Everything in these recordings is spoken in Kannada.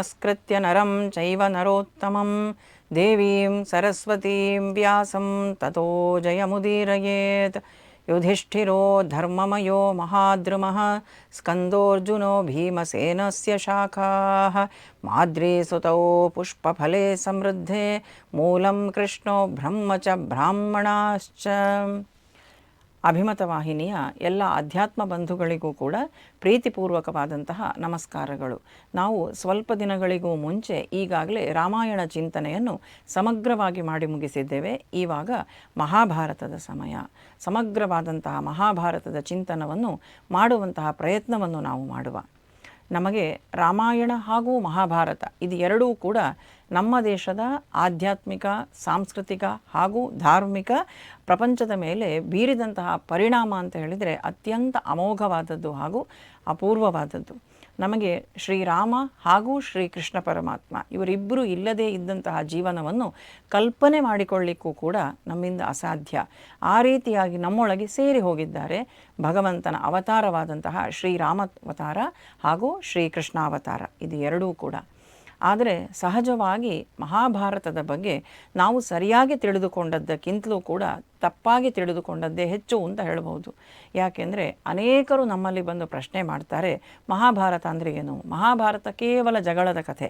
नमस्कृत्य नरं चैव नरोत्तमं। देवीं सरस्वतीं व्यासं ततो जयमुदीरयेत्। युधिष्ठिरो धर्ममयो महाद्रुमः। स्कन्दोऽर्जुनो भीमसेनस्य शाखाः। माद्रीसुतौ पुष्पफले समृद्धे। मूलं कृष्णो ब्रह्म च ब्राह्मणाश्च। ಅಭಿಮತ ವಾಹಿನಿಯ ಎಲ್ಲ ಅಧ್ಯಾತ್ಮ ಬಂಧುಗಳಿಗೂ ಕೂಡ ಪ್ರೀತಿಪೂರ್ವಕವಾದಂತಹ ನಮಸ್ಕಾರಗಳು. ನಾವು ಸ್ವಲ್ಪ ದಿನಗಳಿಗೂ ಮುಂಚೆ ಈಗಾಗಲೇ ರಾಮಾಯಣ ಚಿಂತನೆಯನ್ನು ಸಮಗ್ರವಾಗಿ ಮಾಡಿ ಮುಗಿಸಿದ್ದೇವೆ. ಈವಾಗ ಮಹಾಭಾರತದ ಸಮಯ. ಸಮಗ್ರವಾದಂತಹ ಮಹಾಭಾರತದ ಚಿಂತನವನ್ನು ಮಾಡುವಂತಹ ಪ್ರಯತ್ನವನ್ನು ನಾವು ಮಾಡುವ. ನಮಗೆ ರಾಮಾಯಣ ಹಾಗೂ ಮಹಾಭಾರತ ಇದು ಎರಡೂ ಕೂಡ ನಮ್ಮ ದೇಶದ ಆಧ್ಯಾತ್ಮಿಕ, ಸಾಂಸ್ಕೃತಿಕ ಹಾಗೂ ಧಾರ್ಮಿಕ ಪ್ರಪಂಚದ ಮೇಲೆ ಬೀರಿದಂತಹ ಪರಿಣಾಮ ಅಂತ ಹೇಳಿದರೆ ಅತ್ಯಂತ ಅಮೋಘವಾದದ್ದು ಹಾಗೂ ಅಪೂರ್ವವಾದದ್ದು. ನಮಗೆ ಶ್ರೀರಾಮ ಹಾಗೂ ಶ್ರೀಕೃಷ್ಣ ಪರಮಾತ್ಮ ಇವರಿಬ್ಬರು ಇಲ್ಲದೇ ಇದ್ದಂತಹ ಜೀವನವನ್ನು ಕಲ್ಪನೆ ಮಾಡಿಕೊಳ್ಳಿಕ್ಕೂ ಕೂಡ ನಮ್ಮಿಂದ ಅಸಾಧ್ಯ. ಆ ರೀತಿಯಾಗಿ ನಮ್ಮೊಳಗೆ ಸೇರಿ ಹೋಗಿದ್ದಾರೆ ಭಗವಂತನ ಅವತಾರವಾದಂತಹ ಶ್ರೀರಾಮ ಅವತಾರ ಹಾಗೂ ಶ್ರೀಕೃಷ್ಣಾವತಾರ. ಇದು ಎರಡೂ ಕೂಡ. ಆದರೆ ಸಹಜವಾಗಿ ಮಹಾಭಾರತದ ಬಗ್ಗೆ ನಾವು ಸರಿಯಾಗಿ ತಿಳಿದುಕೊಂಡದ್ದಕ್ಕಿಂತಲೂ ಕೂಡ ತಪ್ಪಾಗಿ ತಿಳಿದುಕೊಂಡದ್ದೇ ಹೆಚ್ಚು ಅಂತ ಹೇಳಬಹುದು. ಯಾಕೆಂದರೆ ಅನೇಕರು ನಮ್ಮಲ್ಲಿ ಬಂದು ಪ್ರಶ್ನೆ ಮಾಡ್ತಾರೆ, ಮಹಾಭಾರತ ಅಂದರೆ ಏನು? ಮಹಾಭಾರತ ಕೇವಲ ಜಗಳದ ಕಥೆ.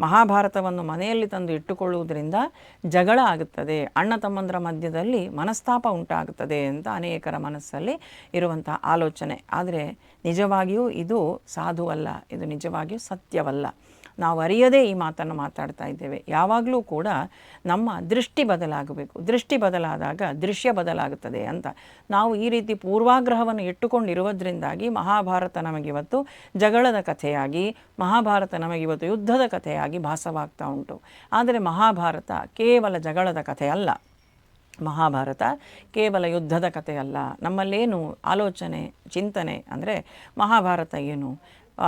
ಮಹಾಭಾರತವನ್ನು ಮನೆಯಲ್ಲಿ ತಂದು ಇಟ್ಟುಕೊಳ್ಳುವುದರಿಂದ ಜಗಳ ಆಗುತ್ತದೆ, ಅಣ್ಣ ತಮ್ಮಂದರ ಮಧ್ಯದಲ್ಲಿ ಮನಸ್ತಾಪ ಉಂಟಾಗುತ್ತದೆ ಅಂತ ಅನೇಕರ ಮನಸ್ಸಲ್ಲಿ ಇರುವಂತಹ ಆಲೋಚನೆ. ಆದರೆ ನಿಜವಾಗಿಯೂ ಇದು ಸಾಧುವಲ್ಲ, ಇದು ನಿಜವಾಗಿಯೂ ಸತ್ಯವಲ್ಲ. ನಾವು ಅರಿಯದೇ ಈ ಮಾತನ್ನು ಮಾತಾಡ್ತಾ ಇದ್ದೇವೆ. ಯಾವಾಗಲೂ ಕೂಡ ನಮ್ಮ ದೃಷ್ಟಿ ಬದಲಾಗಬೇಕು. ದೃಷ್ಟಿ ಬದಲಾದಾಗ ದೃಶ್ಯ ಬದಲಾಗುತ್ತದೆ ಅಂತ. ನಾವು ಈ ರೀತಿ ಪೂರ್ವಾಗ್ರಹವನ್ನು ಇಟ್ಟುಕೊಂಡಿರುವುದರಿಂದಾಗಿ ಮಹಾಭಾರತ ನಮಗಿವತ್ತು ಜಗಳದ ಕಥೆಯಾಗಿ, ಮಹಾಭಾರತ ನಮಗಿವತ್ತು ಯುದ್ಧದ ಕಥೆಯಾಗಿ ಭಾಸವಾಗ್ತಾ ಉಂಟು. ಆದರೆ ಮಹಾಭಾರತ ಕೇವಲ ಜಗಳದ ಕಥೆ ಅಲ್ಲ. ಮಹಾಭಾರತ ಕೇವಲ ಯುದ್ಧದ ಕಥೆಯಲ್ಲ ನಮ್ಮಲ್ಲೇನು ಆಲೋಚನೆ, ಚಿಂತನೆ, ಅಂದರೆ ಮಹಾಭಾರತ ಏನು?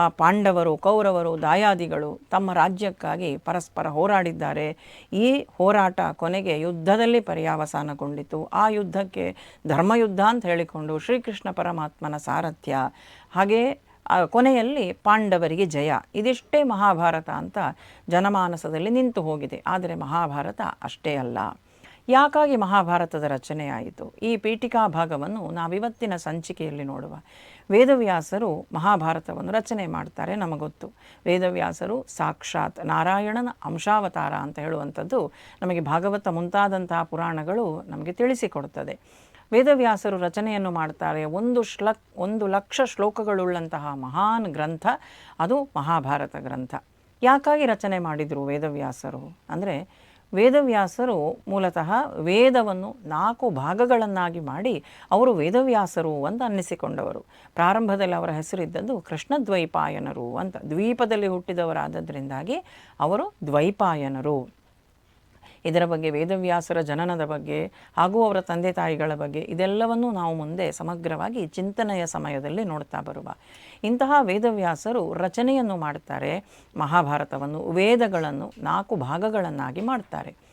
ಪಾಂಡವರು, ಕೌರವರು, ದಾಯಾದಿಗಳು ತಮ್ಮ ರಾಜ್ಯಕ್ಕಾಗಿ ಪರಸ್ಪರ ಹೋರಾಡಿದ್ದಾರೆ. ಈ ಹೋರಾಟ ಕೊನೆಗೆ ಯುದ್ಧದಲ್ಲಿ ಪರ್ಯಾವಸಾನಗೊಂಡಿತು. ಆ ಯುದ್ಧಕ್ಕೆ ಧರ್ಮಯುದ್ಧ ಅಂತ ಹೇಳಿಕೊಂಡು ಶ್ರೀಕೃಷ್ಣ ಪರಮಾತ್ಮನ ಸಾರಥ್ಯ. ಹಾಗೆ ಕೊನೆಯಲ್ಲಿ ಪಾಂಡವರಿಗೆ ಜಯ. ಇದಿಷ್ಟೇ ಮಹಾಭಾರತ ಅಂತ ಜನಮಾನಸದಲ್ಲಿ ನಿಂತು ಹೋಗಿದೆ. ಆದರೆ ಮಹಾಭಾರತ ಅಷ್ಟೇ ಅಲ್ಲ. ಯಾಕಾಗಿ ಮಹಾಭಾರತದ ರಚನೆಯಾಯಿತು? ಈ ಪೀಠಿಕಾ ಭಾಗವನ್ನು ನಾವಿವತ್ತಿನ ಸಂಚಿಕೆಯಲ್ಲಿ ನೋಡುವ. ವೇದವ್ಯಾಸರು ಮಹಾಭಾರತವನ್ನು ರಚನೆ ಮಾಡ್ತಾರೆ ನಮಗೊತ್ತು. ವೇದವ್ಯಾಸರು ಸಾಕ್ಷಾತ್ ನಾರಾಯಣನ ಅಂಶಾವತಾರ ಅಂತ ಹೇಳುವಂಥದ್ದು ನಮಗೆ ಭಾಗವತ ಮುಂತಾದಂತಹ ಪುರಾಣಗಳು ನಮಗೆ ತಿಳಿಸಿಕೊಡುತ್ತದೆ ವೇದವ್ಯಾಸರು ರಚನೆಯನ್ನು ಮಾಡ್ತಾರೆ ಒಂದು ಶ್ಲಕ್, ಒಂದು ಲಕ್ಷ ಶ್ಲೋಕಗಳುಳ್ಳಂತಹ ಮಹಾನ್ ಗ್ರಂಥ, ಅದು ಮಹಾಭಾರತ ಗ್ರಂಥ. ಯಾಕಾಗಿ ರಚನೆ ಮಾಡಿದರು ವೇದವ್ಯಾಸರು? ಅಂದರೆ ವೇದವ್ಯಾಸರು ಮೂಲತಃ ವೇದವನ್ನು ನಾಲ್ಕು ಭಾಗಗಳನ್ನಾಗಿ ಮಾಡಿ ಅವರು ವೇದವ್ಯಾಸರು ಅಂತ ಅನ್ನಿಸಿಕೊಂಡವರು. ಪ್ರಾರಂಭದಲ್ಲಿ ಅವರ ಹೆಸರಿದ್ದದ್ದು ಕೃಷ್ಣದ್ವೈಪಾಯನರು ಅಂತ. ದ್ವೀಪದಲ್ಲಿ ಹುಟ್ಟಿದವರಾದದ್ರಿಂದಾಗಿ ಅವರು ದ್ವೈಪಾಯನರು. ಇದರ ಬಗ್ಗೆ ವೇದವ್ಯಾಸರ ಜನನದ ಬಗ್ಗೆ ಹಾಗೂ ಅವರ ತಂದೆ ತಾಯಿಗಳ ಬಗ್ಗೆ ಇದೆಲ್ಲವನ್ನೂ ನಾವು ಮುಂದೆ ಸಮಗ್ರವಾಗಿ ಚಿಂತನೆಯ ಸಮಯದಲ್ಲಿ ನೋಡ್ತಾ ಬರುವ ಇಂತಹ ವೇದವ್ಯಾಸರು ರಚನೆಯನ್ನು ಮಾಡ್ತಾರೆ, ಮಹಾಭಾರತವನ್ನು, ವೇದಗಳನ್ನು ನಾಲ್ಕು ಭಾಗಗಳನ್ನಾಗಿ ಮಾಡ್ತಾರೆ.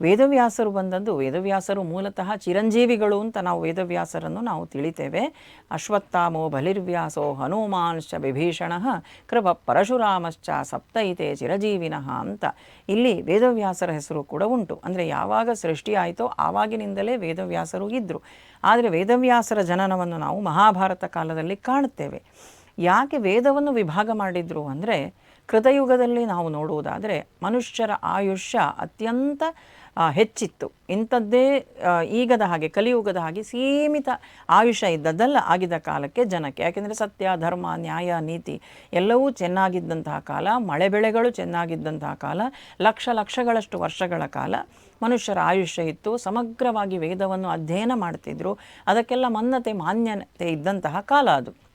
ವೇದವ್ಯಾಸರು ಬಂದದ್ದು ವೇದವ್ಯಾಸರು ಮೂಲತಃ ಚಿರಂಜೀವಿಗಳು ಅಂತ ನಾವು ವೇದವ್ಯಾಸರನ್ನು ನಾವು ತಿಳಿತೇವೆ. ಅಶ್ವತ್ಥಾಮೋ ಬಲಿರ್ವ್ಯಾಸೋ ಹನುಮಾನ್ಶ್ಚ ವಿಭೀಷಣ ಕೃಪ ಪರಶುರಾಮಶ್ಚ ಸಪ್ತೈತೆ ಚಿರಜೀವಿನಃ ಅಂತ. ಇಲ್ಲಿ ವೇದವ್ಯಾಸರ ಹೆಸರು ಕೂಡ ಉಂಟು. ಅಂದರೆ ಯಾವಾಗ ಸೃಷ್ಟಿಯಾಯಿತೋ ಆವಾಗಿನಿಂದಲೇ ವೇದವ್ಯಾಸರು ಇದ್ದರು ಆದರೆ ವೇದವ್ಯಾಸರ ಜನನವನ್ನು ನಾವು ಮಹಾಭಾರತ ಕಾಲದಲ್ಲಿ ಕಾಣುತ್ತೇವೆ. ಯಾಕೆ ವೇದವನ್ನು ವಿಭಾಗ ಮಾಡಿದ್ರು ಅಂದರೆ ಕೃತಯುಗದಲ್ಲಿ ನಾವು ನೋಡುವುದಾದರೆ ಮನುಷ್ಯರ ಆಯುಷ್ಯ ಅತ್ಯಂತ ಹೆಚ್ಚಿತ್ತು. ಇಂಥದ್ದೇ ಈಗದ ಹಾಗೆ, ಕಲಿಯುಗದ ಹಾಗೆ ಸೀಮಿತ ಆಯುಷ್ಯ ಇದ್ದದ್ದಲ್ಲ ಆಗಿದ್ದ ಕಾಲಕ್ಕೆ ಜನಕ್ಕೆ. ಯಾಕೆಂದರೆ ಸತ್ಯ, ಧರ್ಮ, ನ್ಯಾಯ, ನೀತಿ ಎಲ್ಲವೂ ಚೆನ್ನಾಗಿದ್ದಂತಹ ಕಾಲ, ಮಳೆ ಬೆಳೆಗಳು ಚೆನ್ನಾಗಿದ್ದಂತಹ ಕಾಲ, ಲಕ್ಷ ಲಕ್ಷಗಳಷ್ಟು ವರ್ಷಗಳ ಕಾಲ ಮನುಷ್ಯರ ಆಯುಷ್ಯ ಇತ್ತು. ಸಮಗ್ರವಾಗಿ ವೇದವನ್ನು ಅಧ್ಯಯನ ಮಾಡ್ತಿದ್ರು. ಅದಕ್ಕೆಲ್ಲ ಮನ್ನತೆ, ಮಾನ್ಯತೆ ಇದ್ದಂತಹ ಕಾಲ ಅದು.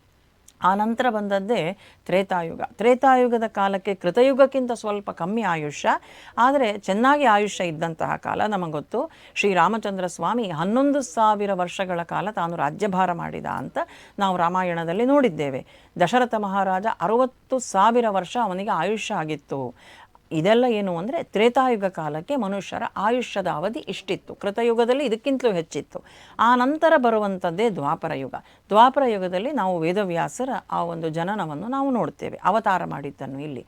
ಆ ನಂತರ ಬಂದದ್ದೇ ತ್ರೇತಾಯುಗ. ತ್ರೇತಾಯುಗದ ಕಾಲಕ್ಕೆ ಕೃತಯುಗಕ್ಕಿಂತ ಸ್ವಲ್ಪ ಕಮ್ಮಿ ಆಯುಷ್ಯ, ಆದರೆ ಚೆನ್ನಾಗಿ ಆಯುಷ್ಯ ಇದ್ದಂತಹ ಕಾಲ ನಮಗೆ ನಮಗೊತ್ತು ಶ್ರೀರಾಮಚಂದ್ರ ಸ್ವಾಮಿ ಹನ್ನೊಂದು ಸಾವಿರ ವರ್ಷಗಳ ಕಾಲ ತಾನು ರಾಜ್ಯಭಾರ ಮಾಡಿದ ಅಂತ ನಾವು ರಾಮಾಯಣದಲ್ಲಿ ನೋಡಿದ್ದೇವೆ. ದಶರಥ ಮಹಾರಾಜ ಅರವತ್ತು ಸಾವಿರ ವರ್ಷ ಅವನಿಗೆ ಆಯುಷ್ಯ ಆಗಿತ್ತು. ಇದೆಲ್ಲ ಏನು ಅಂದರೆ ತ್ರೇತಾಯುಗ ಕಾಲಕ್ಕೆ ಮನುಷ್ಯರ ಆಯುಷ್ಯದ ಅವಧಿ ಇಷ್ಟಿತ್ತು. ಕೃತಯುಗದಲ್ಲಿ ಇದಕ್ಕಿಂತಲೂ ಹೆಚ್ಚಿತ್ತು. ಆ ನಂತರ ಬರುವಂಥದ್ದೇ ದ್ವಾಪರ ಯುಗ. ದ್ವಾಪರ ಯುಗದಲ್ಲಿ ನಾವು ವೇದವ್ಯಾಸರ ಆ ಒಂದು ಜನನವನ್ನು ನಾವು ನೋಡ್ತೇವೆ. ಅವತಾರ ಮಾಡಿದ್ದನ್ನು ಇಲ್ಲಿ.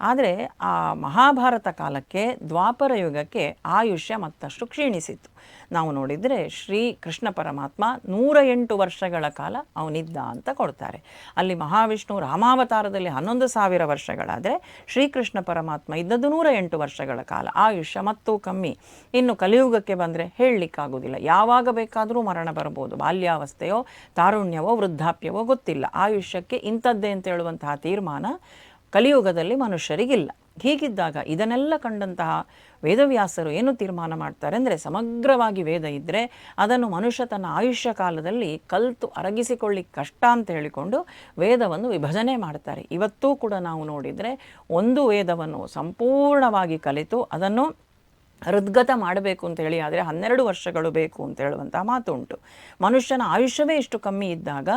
ಆದರೆ ಆ ಮಹಾಭಾರತ ಕಾಲಕ್ಕೆ ದ್ವಾಪರ ಯುಗಕ್ಕೆ ಆಯುಷ್ಯ ಮತ್ತಷ್ಟು ಕ್ಷೀಣಿಸಿತ್ತು. ನಾವು ನೋಡಿದರೆ ಶ್ರೀ ಕೃಷ್ಣ ಪರಮಾತ್ಮ ನೂರ ಎಂಟು ವರ್ಷಗಳ ಕಾಲ ಅವನಿದ್ದ ಅಂತ ಕೊಡ್ತಾರೆ. ಅಲ್ಲಿ ಮಹಾವಿಷ್ಣು ರಾಮಾವತಾರದಲ್ಲಿ ಹನ್ನೊಂದು ಸಾವಿರ ವರ್ಷಗಳಾದರೆ ಶ್ರೀಕೃಷ್ಣ ಪರಮಾತ್ಮ ಇದ್ದದ್ದು ನೂರ ಎಂಟು ವರ್ಷಗಳ ಕಾಲ. ಆಯುಷ್ಯ ಮತ್ತೂ ಕಮ್ಮಿ. ಇನ್ನು ಕಲಿಯುಗಕ್ಕೆ ಬಂದರೆ ಹೇಳಲಿಕ್ಕಾಗೋದಿಲ್ಲ. ಯಾವಾಗ ಬೇಕಾದರೂ ಮರಣ ಬರ್ಬೋದು. ಬಾಲ್ಯಾವಸ್ಥೆಯೋ, ತಾರುಣ್ಯವೋ, ವೃದ್ಧಾಪ್ಯವೋ ಗೊತ್ತಿಲ್ಲ. ಆಯುಷ್ಯಕ್ಕೆ ಇಂಥದ್ದೇ ಅಂತ ಹೇಳುವಂತಹ ತೀರ್ಮಾನ ಕಲಿಯುಗದಲ್ಲಿ ಮನುಷ್ಯರಿಗಿಲ್ಲ. ಹೀಗಿದ್ದಾಗ ಇದನ್ನೆಲ್ಲ ಕಂಡಂತಹ ವೇದವ್ಯಾಸರು ಏನು ತೀರ್ಮಾನ ಮಾಡ್ತಾರೆ ಅಂದರೆ ಸಮಗ್ರವಾಗಿ ವೇದ ಇದ್ದರೆ ಅದನ್ನು ಮನುಷ್ಯ ತನ್ನ ಆಯುಷ್ಯ ಕಾಲದಲ್ಲಿ ಕಲ್ತು ಅರಗಿಸಿಕೊಳ್ಳಿ ಕಷ್ಟ ಅಂತ ಹೇಳಿಕೊಂಡು ವೇದವನ್ನು ವಿಭಜನೆ ಮಾಡ್ತಾರೆ. ಇವತ್ತೂ ಕೂಡ ನಾವು ನೋಡಿದರೆ ಒಂದು ವೇದವನ್ನು ಸಂಪೂರ್ಣವಾಗಿ ಕಲಿತು ಅದನ್ನು ಹೃದ್ಗತ ಮಾಡಬೇಕು ಅಂತ ಹೇಳಿ, ಆದರೆ ಹನ್ನೆರಡು ವರ್ಷಗಳು ಬೇಕು ಅಂತ ಹೇಳುವಂಥ ಮಾತು ಉಂಟು ಮನುಷ್ಯನ ಆಯುಷ್ಯವೇ ಇಷ್ಟು ಕಮ್ಮಿ ಇದ್ದಾಗ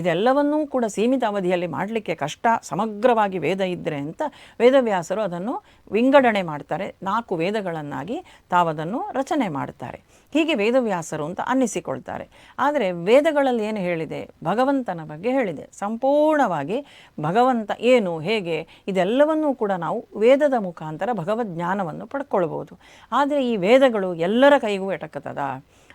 ಇದೆಲ್ಲವನ್ನೂ ಕೂಡ ಸೀಮಿತ ಅವಧಿಯಲ್ಲಿ ಮಾಡಲಿಕ್ಕೆ ಕಷ್ಟ, ಸಮಗ್ರವಾಗಿ ವೇದ ಇದ್ದರೆ ಅಂತ ವೇದವ್ಯಾಸರು ಅದನ್ನು ವಿಂಗಡಣೆ ಮಾಡ್ತಾರೆ. ನಾಲ್ಕು ವೇದಗಳನ್ನಾಗಿ ತಾವದನ್ನು ರಚನೆ ಮಾಡ್ತಾರೆ. ಹೀಗೆ ವೇದವ್ಯಾಸರು ಅಂತ ಅನ್ನಿಸಿಕೊಳ್ತಾರೆ. ಆದರೆ ವೇದಗಳಲ್ಲಿ ಏನು ಹೇಳಿದೆ? ಭಗವಂತನ ಬಗ್ಗೆ ಹೇಳಿದೆ. ಸಂಪೂರ್ಣವಾಗಿ ಭಗವಂತ ಏನು, ಹೇಗೆ, ಇದೆಲ್ಲವನ್ನೂ ಕೂಡ ನಾವು ವೇದದ ಮುಖಾಂತರ ಭಗವದ್ ಜ್ಞಾನವನ್ನು ಪಡ್ಕೊಳ್ಬೋದು ಆದರೆ ಈ ವೇದಗಳು ಎಲ್ಲರ ಕೈಗೂ ಎಟಕತದ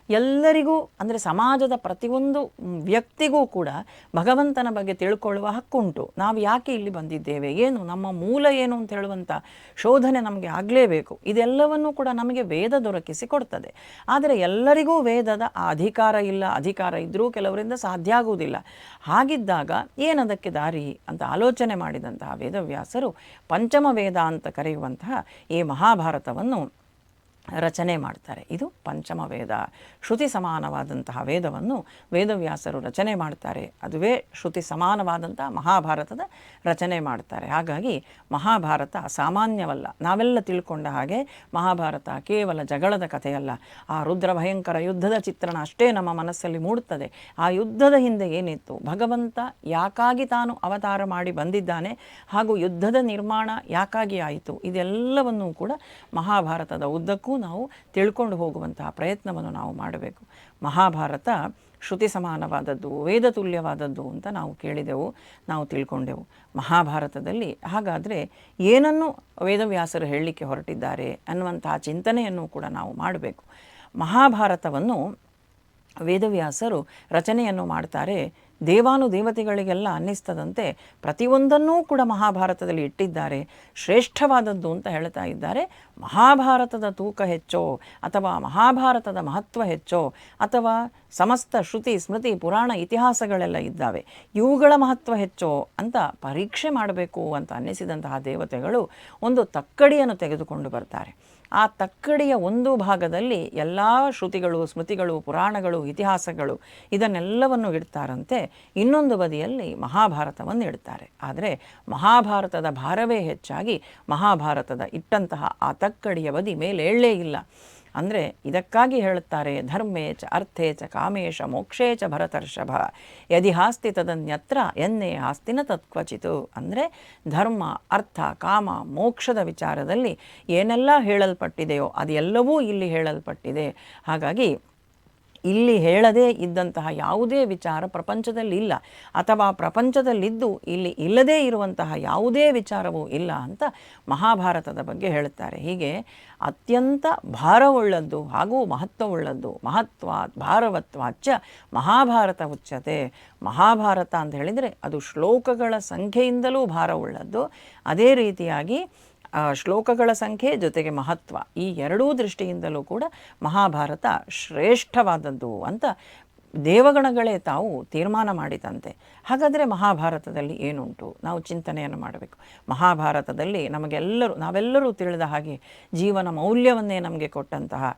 ಎಲ್ಲರಿಗೂ, ಅಂದರೆ ಸಮಾಜದ ಪ್ರತಿಯೊಂದು ವ್ಯಕ್ತಿಗೂ ಕೂಡ ಭಗವಂತನ ಬಗ್ಗೆ ತಿಳ್ಕೊಳ್ಳುವ ಹಕ್ಕುಂಟು. ನಾವು ಯಾಕೆ ಇಲ್ಲಿ ಬಂದಿದ್ದೇವೆ? ಏನು? ನಮ್ಮ ಮೂಲ ಏನು ಅಂತ ಹೇಳುವಂಥ ಶೋಧನೆ ನಮಗೆ ಆಗಲೇಬೇಕು. ಇದೆಲ್ಲವನ್ನೂ ಕೂಡ ನಮಗೆ ವೇದ ದೊರಕಿಸಿ ಕೊಡ್ತದೆ. ಆದರೆ ಎಲ್ಲರಿಗೂ ವೇದದ ಅಧಿಕಾರ ಇಲ್ಲ, ಅಧಿಕಾರ ಇದ್ದರೂ ಕೆಲವರಿಂದ ಸಾಧ್ಯ ಆಗುವುದಿಲ್ಲ. ಹಾಗಿದ್ದಾಗ ಏನದಕ್ಕೆ ದಾರಿ? ಅಂತ ಆಲೋಚನೆ ಮಾಡಿದಂತಹ ವೇದವ್ಯಾಸರು ಪಂಚಮ ವೇದ ಅಂತ ಕರೆಯುವಂತಹ ಈ ಮಹಾಭಾರತವನ್ನು ರಚನೆ ಮಾಡ್ತಾರೆ. ಇದು ಪಂಚಮ ವೇದ. ಶ್ರುತಿ ಸಮಾನವಾದಂತಹ ವೇದವನ್ನು ವೇದವ್ಯಾಸರು ರಚನೆ ಮಾಡ್ತಾರೆ. ಅದುವೇ ಶ್ರುತಿ ಸಮಾನವಾದಂತಹ ಮಹಾಭಾರತದ ರಚನೆ ಮಾಡ್ತಾರೆ. ಹಾಗಾಗಿ ಮಹಾಭಾರತ ಸಾಮಾನ್ಯವಲ್ಲ. ನಾವೆಲ್ಲ ತಿಳ್ಕೊಂಡ ಹಾಗೆ ಮಹಾಭಾರತ ಕೇವಲ ಜಗಳದ ಕಥೆಯಲ್ಲ. ಆ ರುದ್ರ ಭಯಂಕರ ಯುದ್ಧದ ಚಿತ್ರಣ ಅಷ್ಟೇ ನಮ್ಮ ಮನಸ್ಸಲ್ಲಿ ಮೂಡುತ್ತದೆ. ಆ ಯುದ್ಧದ ಹಿಂದೆ ಏನಿತ್ತು? ಭಗವಂತ ಯಾಕಾಗಿ ತಾನು ಅವತಾರ ಮಾಡಿ ಬಂದಿದ್ದಾನೆ? ಹಾಗೂ ಯುದ್ಧದ ನಿರ್ಮಾಣ ಯಾಕಾಗಿ ಆಯಿತು? ಇದೆಲ್ಲವನ್ನೂ ಕೂಡ ಮಹಾಭಾರತದ ಉದ್ದಕ್ಕೂ ನಾವು ತಿಳ್ಕೊಂಡು ಹೋಗುವಂತಹ ಪ್ರಯತ್ನವನ್ನು ನಾವು ಮಾಡಬೇಕು. ಮಹಾಭಾರತ ಶ್ರುತಿ ಸಮಾನವಾದದ್ದು, ವೇದ ತುಲ್ಯವಾದದ್ದು ಅಂತ ನಾವು ಕೇಳಿದೆವು, ನಾವು ತಿಳ್ಕೊಂಡೆವು. ಮಹಾಭಾರತದಲ್ಲಿ ಹಾಗಾದರೆ ಏನನ್ನು ವೇದವ್ಯಾಸರು ಹೇಳಲಿಕ್ಕೆ ಹೊರಟಿದ್ದಾರೆ ಅನ್ನುವಂತಹ ಚಿಂತನೆಯನ್ನು ಕೂಡ ನಾವು ಮಾಡಬೇಕು. ಮಹಾಭಾರತವನ್ನು ವೇದವ್ಯಾಸರು ರಚನೆಯನ್ನು ಮಾಡ್ತಾರೆ ದೇವಾನು ದೇವತೆಗಳಿಗೆಲ್ಲ ಅನ್ನಿಸ್ತದಂತೆ ಪ್ರತಿಯೊಂದನ್ನೂ ಕೂಡ ಮಹಾಭಾರತದಲ್ಲಿ ಇಟ್ಟಿದ್ದಾರೆ. ಶ್ರೇಷ್ಠವಾದದ್ದು ಅಂತ ಹೇಳ್ತಾ ಇದ್ದಾರೆ. ಮಹಾಭಾರತದ ತೂಕ ಹೆಚ್ಚೋ ಅಥವಾ ಮಹಾಭಾರತದ ಮಹತ್ವ ಹೆಚ್ಚೋ ಅಥವಾ ಸಮಸ್ತ ಶ್ರುತಿ, ಸ್ಮೃತಿ, ಪುರಾಣ ಇತಿಹಾಸಗಳೆಲ್ಲ ಇದ್ದಾವೆ. ಇವುಗಳ ಮಹತ್ವ ಹೆಚ್ಚೋ ಅಂತ ಪರೀಕ್ಷೆ ಮಾಡಬೇಕು ಅಂತ ಅನ್ನಿಸಿದಂತಹ ದೇವತೆಗಳು ಒಂದು ತಕ್ಕಡಿಯನ್ನು ತೆಗೆದುಕೊಂಡು ಬರ್ತಾರೆ. ಆ ತಕ್ಕಡಿಯ ಒಂದು ಭಾಗದಲ್ಲಿ ಎಲ್ಲ ಶ್ರುತಿಗಳು, ಸ್ಮೃತಿಗಳು, ಪುರಾಣಗಳು, ಇತಿಹಾಸಗಳು ಇದನ್ನೆಲ್ಲವನ್ನು ಇಡ್ತಾರಂತೆ. ಇನ್ನೊಂದು ಬದಿಯಲ್ಲಿ ಮಹಾಭಾರತವನ್ನು ಇಡ್ತಾರೆ. ಆದರೆ ಮಹಾಭಾರತದ ಭಾರವೇ ಹೆಚ್ಚಾಗಿ ಮಹಾಭಾರತದ ಇಟ್ಟಂತಹ ಆ ತಕ್ಕಡಿಯ ಬದಿ ಮೇಲೆ ಏಳಲೇ ಇಲ್ಲ. ಅಂದರೆ ಇದಕ್ಕಾಗಿ ಹೇಳುತ್ತಾರೆ, ಧರ್ಮೇ ಚ ಅರ್ಥೇ ಚ ಕಾಮೇಶ ಮೋಕ್ಷೇ ಚ ಭರತರ್ಷಭ. ಯದಿ ಹಾಸ್ತಿ ತದನ್ಯತ್ರ ಎನ್ನೇ ಹಾಸ್ತಿನ ತತ್ವಚಿತು. ಅಂದರೆ ಧರ್ಮ, ಅರ್ಥ, ಕಾಮ, ಮೋಕ್ಷದ ವಿಚಾರದಲ್ಲಿ ಏನೆಲ್ಲ ಹೇಳಲ್ಪಟ್ಟಿದೆಯೋ ಅದೆಲ್ಲವೂ ಇಲ್ಲಿ ಹೇಳಲ್ಪಟ್ಟಿದೆ. ಹಾಗಾಗಿ ಇಲ್ಲಿ ಹೇಳದೇ ಇದ್ದಂತಹ ಯಾವುದೇ ವಿಚಾರ ಪ್ರಪಂಚದಲ್ಲಿ ಇಲ್ಲ ಅಥವಾ ಪ್ರಪಂಚದಲ್ಲಿದ್ದು ಇಲ್ಲಿ ಇಲ್ಲದೇ ಇರುವಂತಹ ಯಾವುದೇ ವಿಚಾರವೂ ಇಲ್ಲ ಅಂತ ಮಹಾಭಾರತದ ಬಗ್ಗೆ ಹೇಳುತ್ತಾರೆ. ಹೀಗೆ ಅತ್ಯಂತ ಭಾರವುಳ್ಳದ್ದು ಹಾಗೂ ಮಹತ್ವವುಳ್ಳದ್ದು ಮಹತ್ವ ಭಾರವತ್ವಾಚ್ಚ ಮಹಾಭಾರತ ಉಚ್ಚತೆ ಮಹಾಭಾರತ ಅಂತ ಹೇಳಿದರೆ ಅದು ಶ್ಲೋಕಗಳ ಸಂಖ್ಯೆಯಿಂದಲೂ ಭಾರವುಳ್ಳದ್ದು. ಅದೇ ರೀತಿಯಾಗಿ ಶ್ಲೋಕಗಳ ಸಂಖ್ಯೆ ಜೊತೆಗೆ ಮಹತ್ವ. ಈ ಎರಡೂ ದೃಷ್ಟಿಯಿಂದಲೂ ಕೂಡ ಮಹಾಭಾರತ ಶ್ರೇಷ್ಠವಾದದ್ದು ಅಂತ ದೇವಗಣಗಳೇ ತಾವು ತೀರ್ಮಾನ ಮಾಡಿದಂತೆ. ಹಾಗಾದರೆ ಮಹಾಭಾರತದಲ್ಲಿ ಏನುಂಟು? ನಾವು ಚಿಂತನೆಯನ್ನು ಮಾಡಬೇಕು. ಮಹಾಭಾರತದಲ್ಲಿ ನಮಗೆಲ್ಲರೂ, ನಾವೆಲ್ಲರೂ ತಿಳಿದ ಹಾಗೆ ಜೀವನ ಮೌಲ್ಯವನ್ನೇ ನಮಗೆ ಕೊಟ್ಟಂತಹ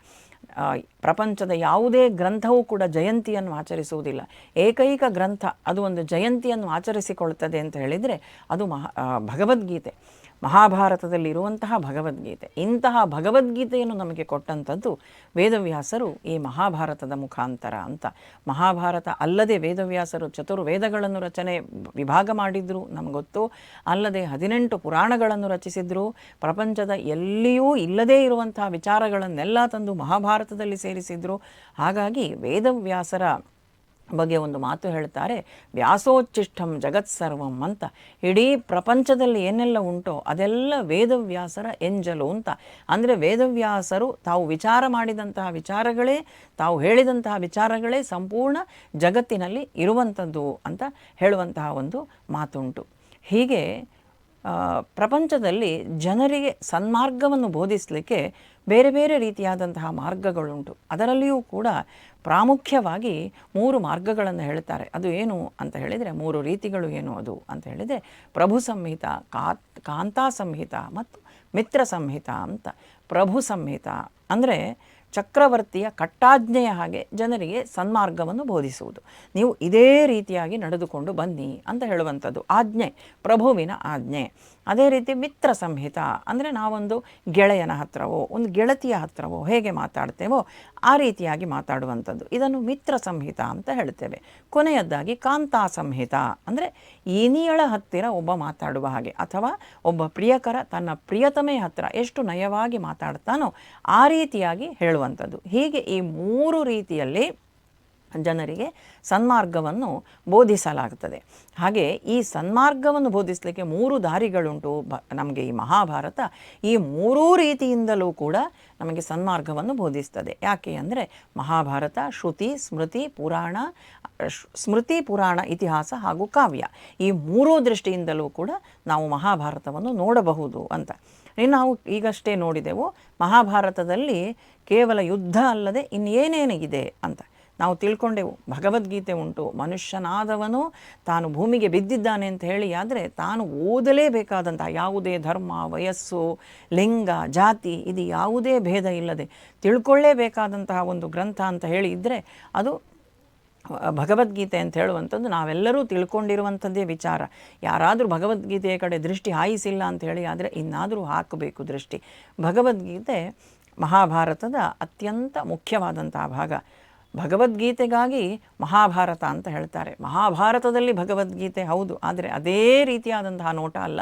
ಪ್ರಪಂಚದ ಯಾವುದೇ ಗ್ರಂಥವೂ ಕೂಡ ಜಯಂತಿಯನ್ನು ಆಚರಿಸುವುದಿಲ್ಲ. ಏಕೈಕ ಗ್ರಂಥ, ಅದು ಒಂದು ಜಯಂತಿಯನ್ನು ಆಚರಿಸಿಕೊಳ್ಳುತ್ತದೆ ಅಂತ ಹೇಳಿದರೆ ಅದು ಮಹಾ ಭಗವದ್ಗೀತೆ. ಮಹಾಭಾರತದಲ್ಲಿ ಇರುವಂತಹ ಭಗವದ್ಗೀತೆ. ಇಂತಹ ಭಗವದ್ಗೀತೆಯನ್ನು ನಮಗೆ ಕೊಟ್ಟಂಥದ್ದು ವೇದವ್ಯಾಸರು ಈ ಮಹಾಭಾರತದ ಮುಖಾಂತರ ಅಂತ. ಮಹಾಭಾರತ ಅಲ್ಲದೆ ವೇದವ್ಯಾಸರು ಚತುರ್ವೇದಗಳನ್ನು ರಚನೆ ವಿಭಾಗ ಮಾಡಿದ್ರು ನಮಗೊತ್ತು ಅಲ್ಲದೆ ಹದಿನೆಂಟು ಪುರಾಣಗಳನ್ನು ರಚಿಸಿದ್ರು. ಪ್ರಪಂಚದ ಎಲ್ಲಿಯೂ ಇಲ್ಲದೇ ಇರುವಂತಹ ವಿಚಾರಗಳನ್ನೆಲ್ಲ ತಂದು ಮಹಾಭಾರತದಲ್ಲಿ ಸೇರಿಸಿದ್ರು. ಹಾಗಾಗಿ ವೇದವ್ಯಾಸರ ಬಗ್ಗೆ ಒಂದು ಮಾತು ಹೇಳ್ತಾರೆ ವ್ಯಾಸೋಚ್ಚಿಷ್ಟಂ ಜಗತ್ಸರ್ವಂ ಅಂತ. ಇಡೀ ಪ್ರಪಂಚದಲ್ಲಿ ಏನೆಲ್ಲ ಉಂಟೋ ಅದೆಲ್ಲ ವೇದವ್ಯಾಸರ ಎಂಜಲು ಅಂತ. ಅಂದರೆ ವೇದವ್ಯಾಸರು ತಾವು ವಿಚಾರ ಮಾಡಿದಂತಹ ವಿಚಾರಗಳೇ, ತಾವು ಹೇಳಿದಂತಹ ವಿಚಾರಗಳೇ ಸಂಪೂರ್ಣ ಜಗತ್ತಿನಲ್ಲಿ ಇರುವಂಥದ್ದು ಅಂತ ಹೇಳುವಂತಹ ಒಂದು ಮಾತುಂಟು. ಹೀಗೆ ಪ್ರಪಂಚದಲ್ಲಿ ಜನರಿಗೆ ಸನ್ಮಾರ್ಗವನ್ನು ಬೋಧಿಸಲಿಕ್ಕೆ ಬೇರೆ ಬೇರೆ ರೀತಿಯಾದಂತಹ ಮಾರ್ಗಗಳುಂಟು. ಅದರಲ್ಲಿಯೂ ಕೂಡ ಪ್ರಾಮುಖ್ಯವಾಗಿ ಮೂರು ಮಾರ್ಗಗಳನ್ನು ಹೇಳ್ತಾರೆ. ಅದು ಏನು ಅಂತ ಹೇಳಿದರೆ, ಮೂರು ರೀತಿಗಳು ಏನು ಅದು ಅಂತ ಹೇಳಿದರೆ, ಪ್ರಭು ಸಂಹಿತ ಕಾಂತಾ ಸಂಹಿತ ಮತ್ತು ಮಿತ್ರ ಸಂಹಿತ ಅಂತ. ಪ್ರಭು ಸಂಹಿತ ಅಂದರೆ ಚಕ್ರವರ್ತಿಯ ಕಟ್ಟಾಜ್ಞೆಯ ಹಾಗೆ ಜನರಿಗೆ ಸನ್ಮಾರ್ಗವನ್ನು ಬೋಧಿಸುವುದು. ನೀವು ಇದೇ ರೀತಿಯಾಗಿ ನಡೆದುಕೊಂಡು ಬನ್ನಿ ಅಂತ ಹೇಳುವಂಥದ್ದು. ಆಜ್ಞೆ, ಪ್ರಭುವಿನ ಆಜ್ಞೆ. ಅದೇ ರೀತಿ ಮಿತ್ರ ಸಂಹಿತ ಅಂದರೆ ನಾವೊಂದು ಗೆಳೆಯನ ಹತ್ರವೋ, ಒಂದು ಗೆಳತಿಯ ಹತ್ರವೋ ಹೇಗೆ ಮಾತಾಡ್ತೇವೋ ಆ ರೀತಿಯಾಗಿ ಮಾತಾಡುವಂಥದ್ದು. ಇದನ್ನು ಮಿತ್ರ ಸಂಹಿತ ಅಂತ ಹೇಳ್ತೇವೆ. ಕೊನೆಯದ್ದಾಗಿ ಕಾಂತಾ ಸಂಹಿತ ಅಂದರೆ ಏನಿಯಳ ಹತ್ತಿರ ಒಬ್ಬ ಮಾತಾಡುವ ಹಾಗೆ ಅಥವಾ ಒಬ್ಬ ಪ್ರಿಯಕರ ತನ್ನ ಪ್ರಿಯತಮೆಯ ಹತ್ತಿರ ಎಷ್ಟು ನಯವಾಗಿ ಮಾತಾಡ್ತಾನೋ ಆ ರೀತಿಯಾಗಿ ಹೇಳುವಂಥದ್ದು. ಹೀಗೆ ಈ ಮೂರು ರೀತಿಯಲ್ಲಿ ಜನರಿಗೆ ಸನ್ಮಾರ್ಗವನ್ನು ಬೋಧಿಸಲಾಗುತ್ತದೆ. ಹಾಗೆ ಈ ಸನ್ಮಾರ್ಗವನ್ನು ಬೋಧಿಸಲಿಕ್ಕೆ ಮೂರು ದಾರಿಗಳುಂಟು ಬ, ನಮಗೆ ಈ ಮಹಾಭಾರತ. ಈ ಮೂರೂ ರೀತಿಯಿಂದಲೂ ಕೂಡ ನಮಗೆ ಸನ್ಮಾರ್ಗವನ್ನು ಬೋಧಿಸ್ತದೆ. ಯಾಕೆ ಅಂದರೆ ಮಹಾಭಾರತ, ಶ್ರುತಿ, ಸ್ಮೃತಿ, ಪುರಾಣ ಸ್ಮೃತಿ, ಪುರಾಣ, ಇತಿಹಾಸ ಹಾಗೂ ಕಾವ್ಯ ಈ ಮೂರೂ ದೃಷ್ಟಿಯಿಂದಲೂ ಕೂಡ ನಾವು ಮಹಾಭಾರತವನ್ನು ನೋಡಬಹುದು ಅಂತ. ನಾವು ಈಗಷ್ಟೇ ನೋಡಿದೆವು ಮಹಾಭಾರತದಲ್ಲಿ ಕೇವಲ ಯುದ್ಧ ಅಲ್ಲದೆ ಇನ್ನೇನೇನಿದೆ ಅಂತ. ನಾವು ತಿಳ್ಕೊಂಡೆವು. ಭಗವದ್ಗೀತೆ ಉಂಟು. ಮನುಷ್ಯನಾದವನು ತಾನು ಭೂಮಿಗೆ ಬಿದ್ದಿದ್ದಾನೆ ಅಂತ ಹೇಳಿ, ಆದರೆ ತಾನು ಓದಲೇಬೇಕಾದಂತಹ ಯಾವುದೇ ಧರ್ಮ, ವಯಸ್ಸು, ಲಿಂಗ, ಜಾತಿ ಇದು ಯಾವುದೇ ಭೇದ ಇಲ್ಲದೆ ತಿಳ್ಕೊಳ್ಳೇಬೇಕಾದಂತಹ ಒಂದು ಗ್ರಂಥ ಅಂತ ಹೇಳಿ ಇದ್ದರೆ ಅದು ಭಗವದ್ಗೀತೆ ಅಂತ ಹೇಳುವಂಥದ್ದು. ನಾವೆಲ್ಲರೂ ತಿಳ್ಕೊಂಡಿರುವಂಥದ್ದೇ ವಿಚಾರ. ಯಾರಾದರೂ ಭಗವದ್ಗೀತೆಯ ಕಡೆ ದೃಷ್ಟಿ ಹಾಯಿಸಿಲ್ಲ ಅಂತ ಹೇಳಿ, ಆದರೆ ಇನ್ನಾದರೂ ಹಾಕಬೇಕು ದೃಷ್ಟಿ. ಭಗವದ್ಗೀತೆ ಮಹಾಭಾರತದ ಅತ್ಯಂತ ಮುಖ್ಯವಾದಂತಹ ಭಾಗ. ಭಗವದ್ಗೀತೆಗಾಗಿ ಮಹಾಭಾರತ ಅಂತ ಹೇಳ್ತಾರೆ. ಮಹಾಭಾರತದಲ್ಲಿ ಭಗವದ್ಗೀತೆ ಹೌದು, ಆದರೆ ಅದೇ ರೀತಿಯಾದಂತಹ ನೋಟ ಅಲ್ಲ.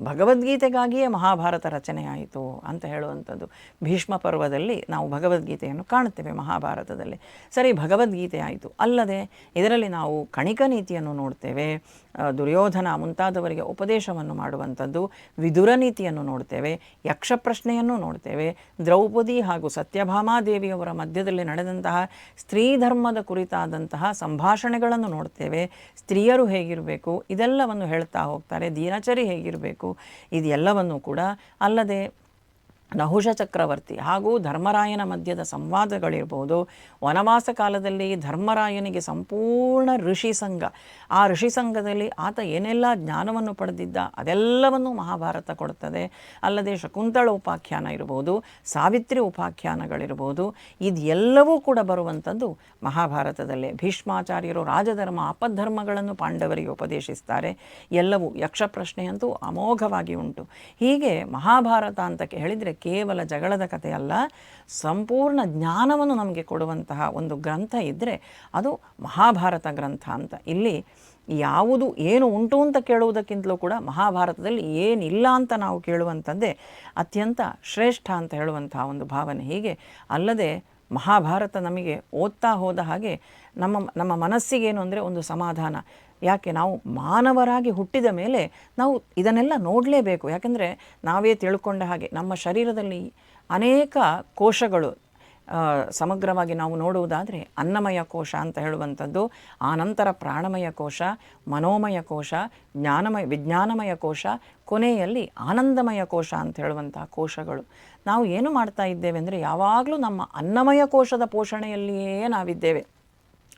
ಭಗವದ್ಗೀತೆಗಾಗಿಯೇ ಮಹಾಭಾರತ ರಚನೆಯಾಯಿತು ಅಂತ ಹೇಳುವಂಥದ್ದು. ಭೀಷ್ಮ ಪರ್ವದಲ್ಲಿ ನಾವು ಭಗವದ್ಗೀತೆಯನ್ನು ಕಾಣುತ್ತೇವೆ ಮಹಾಭಾರತದಲ್ಲಿ. ಸರಿ, ಭಗವದ್ಗೀತೆ ಆಯಿತು. ಅಲ್ಲದೆ ಇದರಲ್ಲಿ ನಾವು ಕಣಿಕ ನೀತಿಯನ್ನು ನೋಡ್ತೇವೆ. ದುರ್ಯೋಧನ ಮುಂತಾದವರಿಗೆ ಉಪದೇಶವನ್ನು ಮಾಡುವಂಥದ್ದು ವಿದುರ ನೀತಿಯನ್ನು ನೋಡ್ತೇವೆ, ಯಕ್ಷ ಪ್ರಶ್ನೆಯನ್ನು ನೋಡ್ತೇವೆ. ದ್ರೌಪದಿ ಹಾಗೂ ಸತ್ಯಭಾಮಾದೇವಿಯವರ ಮಧ್ಯದಲ್ಲಿ ನಡೆದಂತಹ ಸ್ತ್ರೀ ಧರ್ಮದ ಕುರಿತಾದಂತಹ ಸಂಭಾಷಣೆಗಳನ್ನು ನೋಡ್ತೇವೆ. ಸ್ತ್ರೀಯರು ಹೇಗಿರಬೇಕು? ಇದೆಲ್ಲವನ್ನು ಹೇಳ್ತಾ ಹೋಗ್ತಾರೆ. ದಿನಚರಿ ಹೇಗಿರಬೇಕು? ಇದೆಲ್ಲವನ್ನು ಕೂಡ ಅಲ್ಲದೆ ನಹುಷ ಚಕ್ರವರ್ತಿ ಹಾಗೂ ಧರ್ಮರಾಯನ ಮಧ್ಯದ ಸಂವಾದಗಳಿರ್ಬೋದು. ವನವಾಸ ಕಾಲದಲ್ಲಿ ಧರ್ಮರಾಯನಿಗೆ ಸಂಪೂರ್ಣ ಋಷಿ ಸಂಘ. ಆ ಋಷಿ ಸಂಘದಲ್ಲಿ ಆತ ಏನೆಲ್ಲ ಜ್ಞಾನವನ್ನು ಪಡೆದಿದ್ದ ಅದೆಲ್ಲವನ್ನು ಮಹಾಭಾರತ ಕೊಡುತ್ತದೆ. ಅಲ್ಲದೆ ಶಕುಂತಳ ಉಪಾಖ್ಯಾನ ಇರ್ಬೋದು, ಸಾವಿತ್ರಿ ಉಪಾಖ್ಯಾನಗಳಿರ್ಬೋದು ಇದೆಲ್ಲವೂ ಕೂಡ ಬರುವಂಥದ್ದು ಮಹಾಭಾರತದಲ್ಲೇ. ಭೀಷ್ಮಾಚಾರ್ಯರು ರಾಜಧರ್ಮ, ಅಪಧರ್ಮಗಳನ್ನು ಪಾಂಡವರಿಗೆ ಉಪದೇಶಿಸ್ತಾರೆ. ಎಲ್ಲವೂ ಯಕ್ಷಪ್ರಶ್ನೆಯಂತೂ ಅಮೋಘವಾಗಿ ಉಂಟು. ಹೀಗೆ ಮಹಾಭಾರತ ಅಂತ ಹೇಳಿದರೆ ಕೇವಲ ಜಗಳದ ಕಥೆ ಅಲ್ಲ ಸಂಪೂರ್ಣ ಜ್ಞಾನವನ್ನು ನಮಗೆ ಕೊಡುವಂತಹ ಒಂದು ಗ್ರಂಥ ಇದ್ದರೆ ಅದು ಮಹಾಭಾರತ ಗ್ರಂಥ ಅಂತ. ಇಲ್ಲಿ ಯಾವುದು ಏನು ಉಂಟು ಅಂತ ಕೇಳುವುದಕ್ಕಿಂತಲೂ ಕೂಡ ಮಹಾಭಾರತದಲ್ಲಿ ಏನಿಲ್ಲ ಅಂತ ನಾವು ಕೇಳುವಂಥದ್ದೇ ಅತ್ಯಂತ ಶ್ರೇಷ್ಠ ಅಂತ ಹೇಳುವಂತಹ ಒಂದು ಭಾವನೆ. ಹೀಗೆ ಅಲ್ಲದೆ ಮಹಾಭಾರತ ನಮಗೆ ಓದ್ತಾ ಹೋದ ಹಾಗೆ ನಮ್ಮ ನಮ್ಮ ಮನಸ್ಸಿಗೇನು ಅಂದರೆ ಒಂದು ಸಮಾಧಾನ. ಯಾಕೆ ನಾವು ಮಾನವರಾಗಿ ಹುಟ್ಟಿದ ಮೇಲೆ ನಾವು ಇದನ್ನೆಲ್ಲ ನೋಡಲೇಬೇಕು. ಯಾಕೆಂದರೆ ನಾವೇ ತಿಳ್ಕೊಂಡ ಹಾಗೆ ನಮ್ಮ ಶರೀರದಲ್ಲಿ ಅನೇಕ ಕೋಶಗಳು ಸಮಗ್ರವಾಗಿ ನಾವು ನೋಡುವುದಾದರೆ ಅನ್ನಮಯ ಕೋಶ ಅಂತ ಹೇಳುವಂಥದ್ದು, ಆನಂತರ ಪ್ರಾಣಮಯ ಕೋಶ, ಮನೋಮಯ ಕೋಶ, ಜ್ಞಾನಮಯ, ವಿಜ್ಞಾನಮಯ ಕೋಶ, ಕೊನೆಯಲ್ಲಿ ಆನಂದಮಯ ಕೋಶ ಅಂತ ಹೇಳುವಂತಹ ಕೋಶಗಳು. ನಾವು ಏನು ಮಾಡ್ತಾ ಇದ್ದೇವೆ ಅಂದರೆ ಯಾವಾಗಲೂ ನಮ್ಮ ಅನ್ನಮಯ ಕೋಶದ ಪೋಷಣೆಯಲ್ಲಿಯೇ ನಾವಿದ್ದೇವೆ.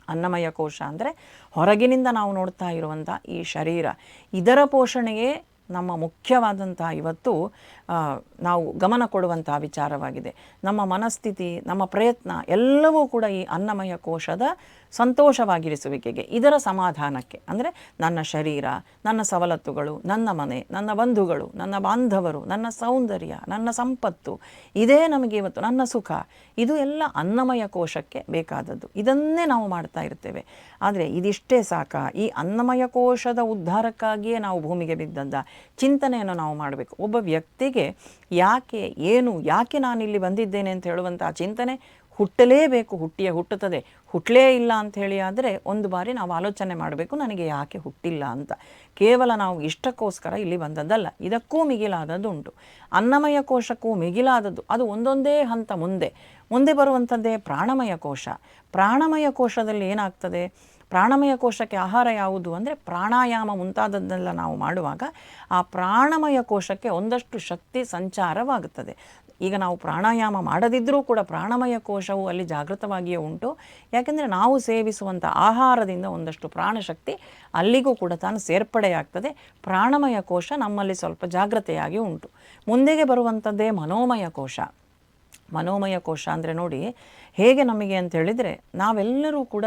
ಅನ್ನಮಯ ಕೋಶ ಅಂದರೆ ಹೊರಗಿನಿಂದ ನಾವು ನೋಡ್ತಾ ಇರುವಂಥ ಈ ಶರೀರ. ಇದರ ಪೋಷಣೆಯೇ ನಮ್ಮ ಮುಖ್ಯವಾದಂತಹ ಇವತ್ತು ನಾವು ಗಮನ ಕೊಡುವಂತಹ ವಿಚಾರವಾಗಿದೆ. ನಮ್ಮ ಮನಸ್ಥಿತಿ, ನಮ್ಮ ಪ್ರಯತ್ನ ಎಲ್ಲವೂ ಕೂಡ ಈ ಅನ್ನಮಯ ಕೋಶದ ಸಂತೋಷವಾಗಿರಿಸುವಿಕೆಗೆ, ಇದರ ಸಮಾಧಾನಕ್ಕೆ. ಅಂದರೆ ನನ್ನ ಶರೀರ, ನನ್ನ ಸವಲತ್ತುಗಳು, ನನ್ನ ಮನೆ, ನನ್ನ ಬಂಧುಗಳು, ನನ್ನ ಬಾಂಧವರು, ನನ್ನ ಸೌಂದರ್ಯ, ನನ್ನ ಸಂಪತ್ತು, ಇದೇ ನಮಗೆ ಇವತ್ತು ನನ್ನ ಸುಖ. ಇದು ಎಲ್ಲ ಅನ್ನಮಯ ಕೋಶಕ್ಕೆ ಬೇಕಾದದ್ದು. ಇದನ್ನೇ ನಾವು ಮಾಡ್ತಾ ಇರ್ತೇವೆ. ಆದರೆ ಇದಿಷ್ಟೇ ಸಾಕ. ಈ ಅನ್ನಮಯ ಕೋಶದ ಉದ್ಧಾರಕ್ಕಾಗಿಯೇ ನಾವು ಭೂಮಿಗೆ ಬಿದ್ದಂಥ ಚಿಂತನೆಯನ್ನು ನಾವು ಮಾಡಬೇಕು. ಒಬ್ಬ ವ್ಯಕ್ತಿಗೆ ಯಾಕೆ, ಏನು, ಯಾಕೆ ನಾನಿಲ್ಲಿ ಬಂದಿದ್ದೇನೆ ಅಂತ ಹೇಳುವಂಥ ಚಿಂತನೆ ಹುಟ್ಟಲೇಬೇಕು, ಹುಟ್ಟಿಯೇ ಹುಟ್ಟುತ್ತದೆ. ಹುಟ್ಟಲೇ ಇಲ್ಲ ಅಂತ ಹೇಳಿ ಆದರೆ ಒಂದು ಬಾರಿ ನಾವು ಆಲೋಚನೆ ಮಾಡಬೇಕು, ನನಗೆ ಯಾಕೆ ಹುಟ್ಟಿಲ್ಲ ಅಂತ. ಕೇವಲ ನಾವು ಇಷ್ಟಕ್ಕೋಸ್ಕರ ಇಲ್ಲಿ ಬಂದದ್ದಲ್ಲ, ಇದಕ್ಕೂ ಮಿಗಿಲಾದದ್ದು ಉಂಟು. ಅನ್ನಮಯ ಕೋಶಕ್ಕೂ ಮಿಗಿಲಾದದ್ದು, ಅದು ಒಂದೊಂದೇ ಹಂತ ಮುಂದೆ. ಮುಂದೆ ಬರುವಂಥದ್ದೇ ಪ್ರಾಣಮಯ ಕೋಶ. ಪ್ರಾಣಮಯ ಕೋಶದಲ್ಲಿ ಏನಾಗ್ತದೆ? ಪ್ರಾಣಮಯ ಕೋಶಕ್ಕೆ ಆಹಾರ ಯಾವುದು ಅಂದರೆ ಪ್ರಾಣಾಯಾಮ ಮುಂತಾದದ್ದೆಲ್ಲ ನಾವು ಮಾಡುವಾಗ ಆ ಪ್ರಾಣಮಯ ಕೋಶಕ್ಕೆ ಒಂದಷ್ಟು ಶಕ್ತಿ ಸಂಚಾರವಾಗುತ್ತದೆ. ಈಗ ನಾವು ಪ್ರಾಣಾಯಾಮ ಮಾಡದಿದ್ದರೂ ಕೂಡ ಪ್ರಾಣಮಯ ಕೋಶವು ಅಲ್ಲಿ ಜಾಗೃತವಾಗಿಯೇ ಉಂಟು. ಯಾಕೆಂದರೆ ನಾವು ಸೇವಿಸುವಂಥ ಆಹಾರದಿಂದ ಒಂದಷ್ಟು ಪ್ರಾಣಶಕ್ತಿ ಅಲ್ಲಿಗೂ ಕೂಡ ತಾನು ಸೇರ್ಪಡೆಯಾಗ್ತದೆ. ಪ್ರಾಣಮಯ ಕೋಶ ನಮ್ಮಲ್ಲಿ ಸ್ವಲ್ಪ ಜಾಗ್ರತೆಯಾಗಿ ಉಂಟು. ಮುಂದೆಗೆ ಬರುವಂಥದ್ದೇ ಮನೋಮಯ ಕೋಶ. ಮನೋಮಯ ಕೋಶ ಅಂದರೆ ನೋಡಿ ಹೇಗೆ ನಮಗೆ ಅಂತ ಹೇಳಿದರೆ ನಾವೆಲ್ಲರೂ ಕೂಡ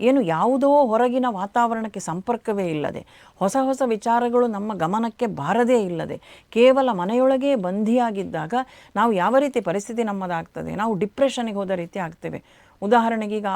ಏನು ಯಾವುದೋ ಹೊರಗಿನ ವಾತಾವರಣಕ್ಕೆ ಸಂಪರ್ಕವೇ ಇಲ್ಲದೆ, ಹೊಸ ಹೊಸ ವಿಚಾರಗಳು ನಮ್ಮ ಗಮನಕ್ಕೆ ಬಾರದೇ ಇಲ್ಲದೆ, ಕೇವಲ ಮನೆಯೊಳಗೆ ಬಂಧಿಯಾಗಿದ್ದಾಗ ನಾವು ಯಾವ ರೀತಿ ಪರಿಸ್ಥಿತಿ ನಮ್ಮದಾಗ್ತದೆ, ನಾವು ಡಿಪ್ರೆಷನ್ಗೆ ಹೋದ ರೀತಿ ಆಗ್ತೇವೆ. ಉದಾಹರಣೆಗೆ ಈಗ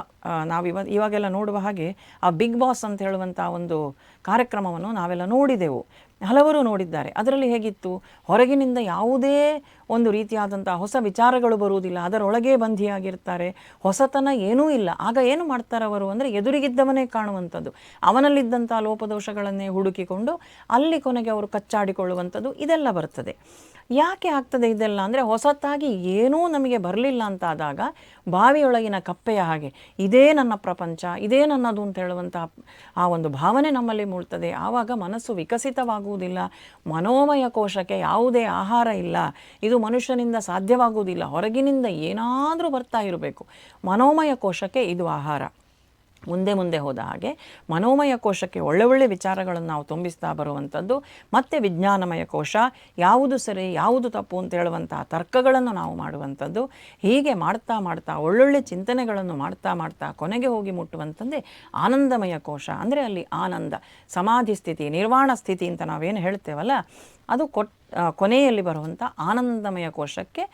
ನಾವು ಇವ, ಇವಾಗೆಲ್ಲ ನೋಡುವ ಹಾಗೆ, ಆ ಬಿಗ್ ಬಾಸ್ ಅಂತ ಹೇಳುವಂಥ ಒಂದು ಕಾರ್ಯಕ್ರಮವನ್ನು ನಾವೆಲ್ಲ ನೋಡಿದೆವು. ಹಲವರು ನೋಡಿದ್ದಾರೆ. ಅದರಲ್ಲಿ ಹೇಗಿತ್ತು? ಹೊರಗಿನಿಂದ ಯಾವುದೇ ಒಂದು ರೀತಿಯಾದಂಥ ಹೊಸ ವಿಚಾರಗಳು ಬರುವುದಿಲ್ಲ. ಅದರೊಳಗೆ ಬಂಧಿಯಾಗಿರ್ತಾರೆ. ಹೊಸತನ ಏನೂ ಇಲ್ಲ. ಆಗ ಏನು ಮಾಡ್ತಾರೆ ಅವರು ಅಂದರೆ ಎದುರಿಗಿದ್ದವನೇ ಕಾಣುವಂಥದ್ದು. ಅವನಲ್ಲಿದ್ದಂಥ ಲೋಪದೋಷಗಳನ್ನೇ ಹುಡುಕಿಕೊಂಡು ಅಲ್ಲಿ ಕೊನೆಗೆ ಅವರು ಕಚ್ಚಾಡಿಕೊಳ್ಳುವಂಥದ್ದು ಇದೆಲ್ಲ ಬರ್ತದೆ. ಯಾಕೆ ಆಗ್ತದೆ ಇದೆಲ್ಲ ಅಂದರೆ ಹೊಸತಾಗಿ ಏನೂ ನಮಗೆ ಬರಲಿಲ್ಲ ಅಂತ ಆದಾಗ ಬಾವಿಯೊಳಗಿನ ಕಪ್ಪೆಯ ಹಾಗೆ, ಇದೇ ನನ್ನ ಪ್ರಪಂಚ, ಇದೇ ನನ್ನದು ಅಂತ ಹೇಳುವಂಥ ಆ ಒಂದು ಭಾವನೆ ನಮ್ಮಲ್ಲಿ ಮೂಡ್ತದೆ. ಆವಾಗ ಮನಸ್ಸು ವಿಕಸಿತವಾಗುವುದಿಲ್ಲ, ಮನೋಮಯ ಕೋಶಕ್ಕೆ ಯಾವುದೇ ಆಹಾರ ಇಲ್ಲ, ಇದು ಮನುಷ್ಯನಿಂದ ಸಾಧ್ಯವಾಗುವುದಿಲ್ಲ, ಹೊರಗಿನಿಂದ ಏನಾದರೂ ಬರ್ತಾ ಇರಬೇಕು. ಮನೋಮಯ ಕೋಶಕ್ಕೆ ಇದು ಆಹಾರ. ಮುಂದೆ ಮುಂದೆ ಹೋದ ಹಾಗೆ ಮನೋಮಯ ಕೋಶಕ್ಕೆ ಒಳ್ಳೆ ಒಳ್ಳೆ ವಿಚಾರಗಳನ್ನು ನಾವು ತುಂಬಿಸ್ತಾ ಬರುವಂಥದ್ದು, ಮತ್ತು ವಿಜ್ಞಾನಮಯ ಕೋಶ, ಯಾವುದು ಸರಿ, ಯಾವುದು ತಪ್ಪು ಅಂತ ಹೇಳುವಂತಹ ತರ್ಕಗಳನ್ನು ನಾವು ಮಾಡುವಂಥದ್ದು, ಹೀಗೆ ಮಾಡ್ತಾ ಮಾಡ್ತಾ ಒಳ್ಳೊಳ್ಳೆ ಚಿಂತನೆಗಳನ್ನು ಮಾಡ್ತಾ ಮಾಡ್ತಾ ಕೊನೆಗೆ ಹೋಗಿ ಮುಟ್ಟುವಂಥದ್ದೇ ಆನಂದಮಯ ಕೋಶ. ಅಂದರೆ ಅಲ್ಲಿ ಆನಂದ, ಸಮಾಧಿ ಸ್ಥಿತಿ, ನಿರ್ವಾಣ ಸ್ಥಿತಿ ಅಂತ ನಾವೇನು ಹೇಳ್ತೇವಲ್ಲ, ಅದು ಕೊಟ್ ಕೊನೆಯಲ್ಲಿ ಬರುವಂಥ ಆನಂದಮಯ ಕೋಶಕ್ಕೆ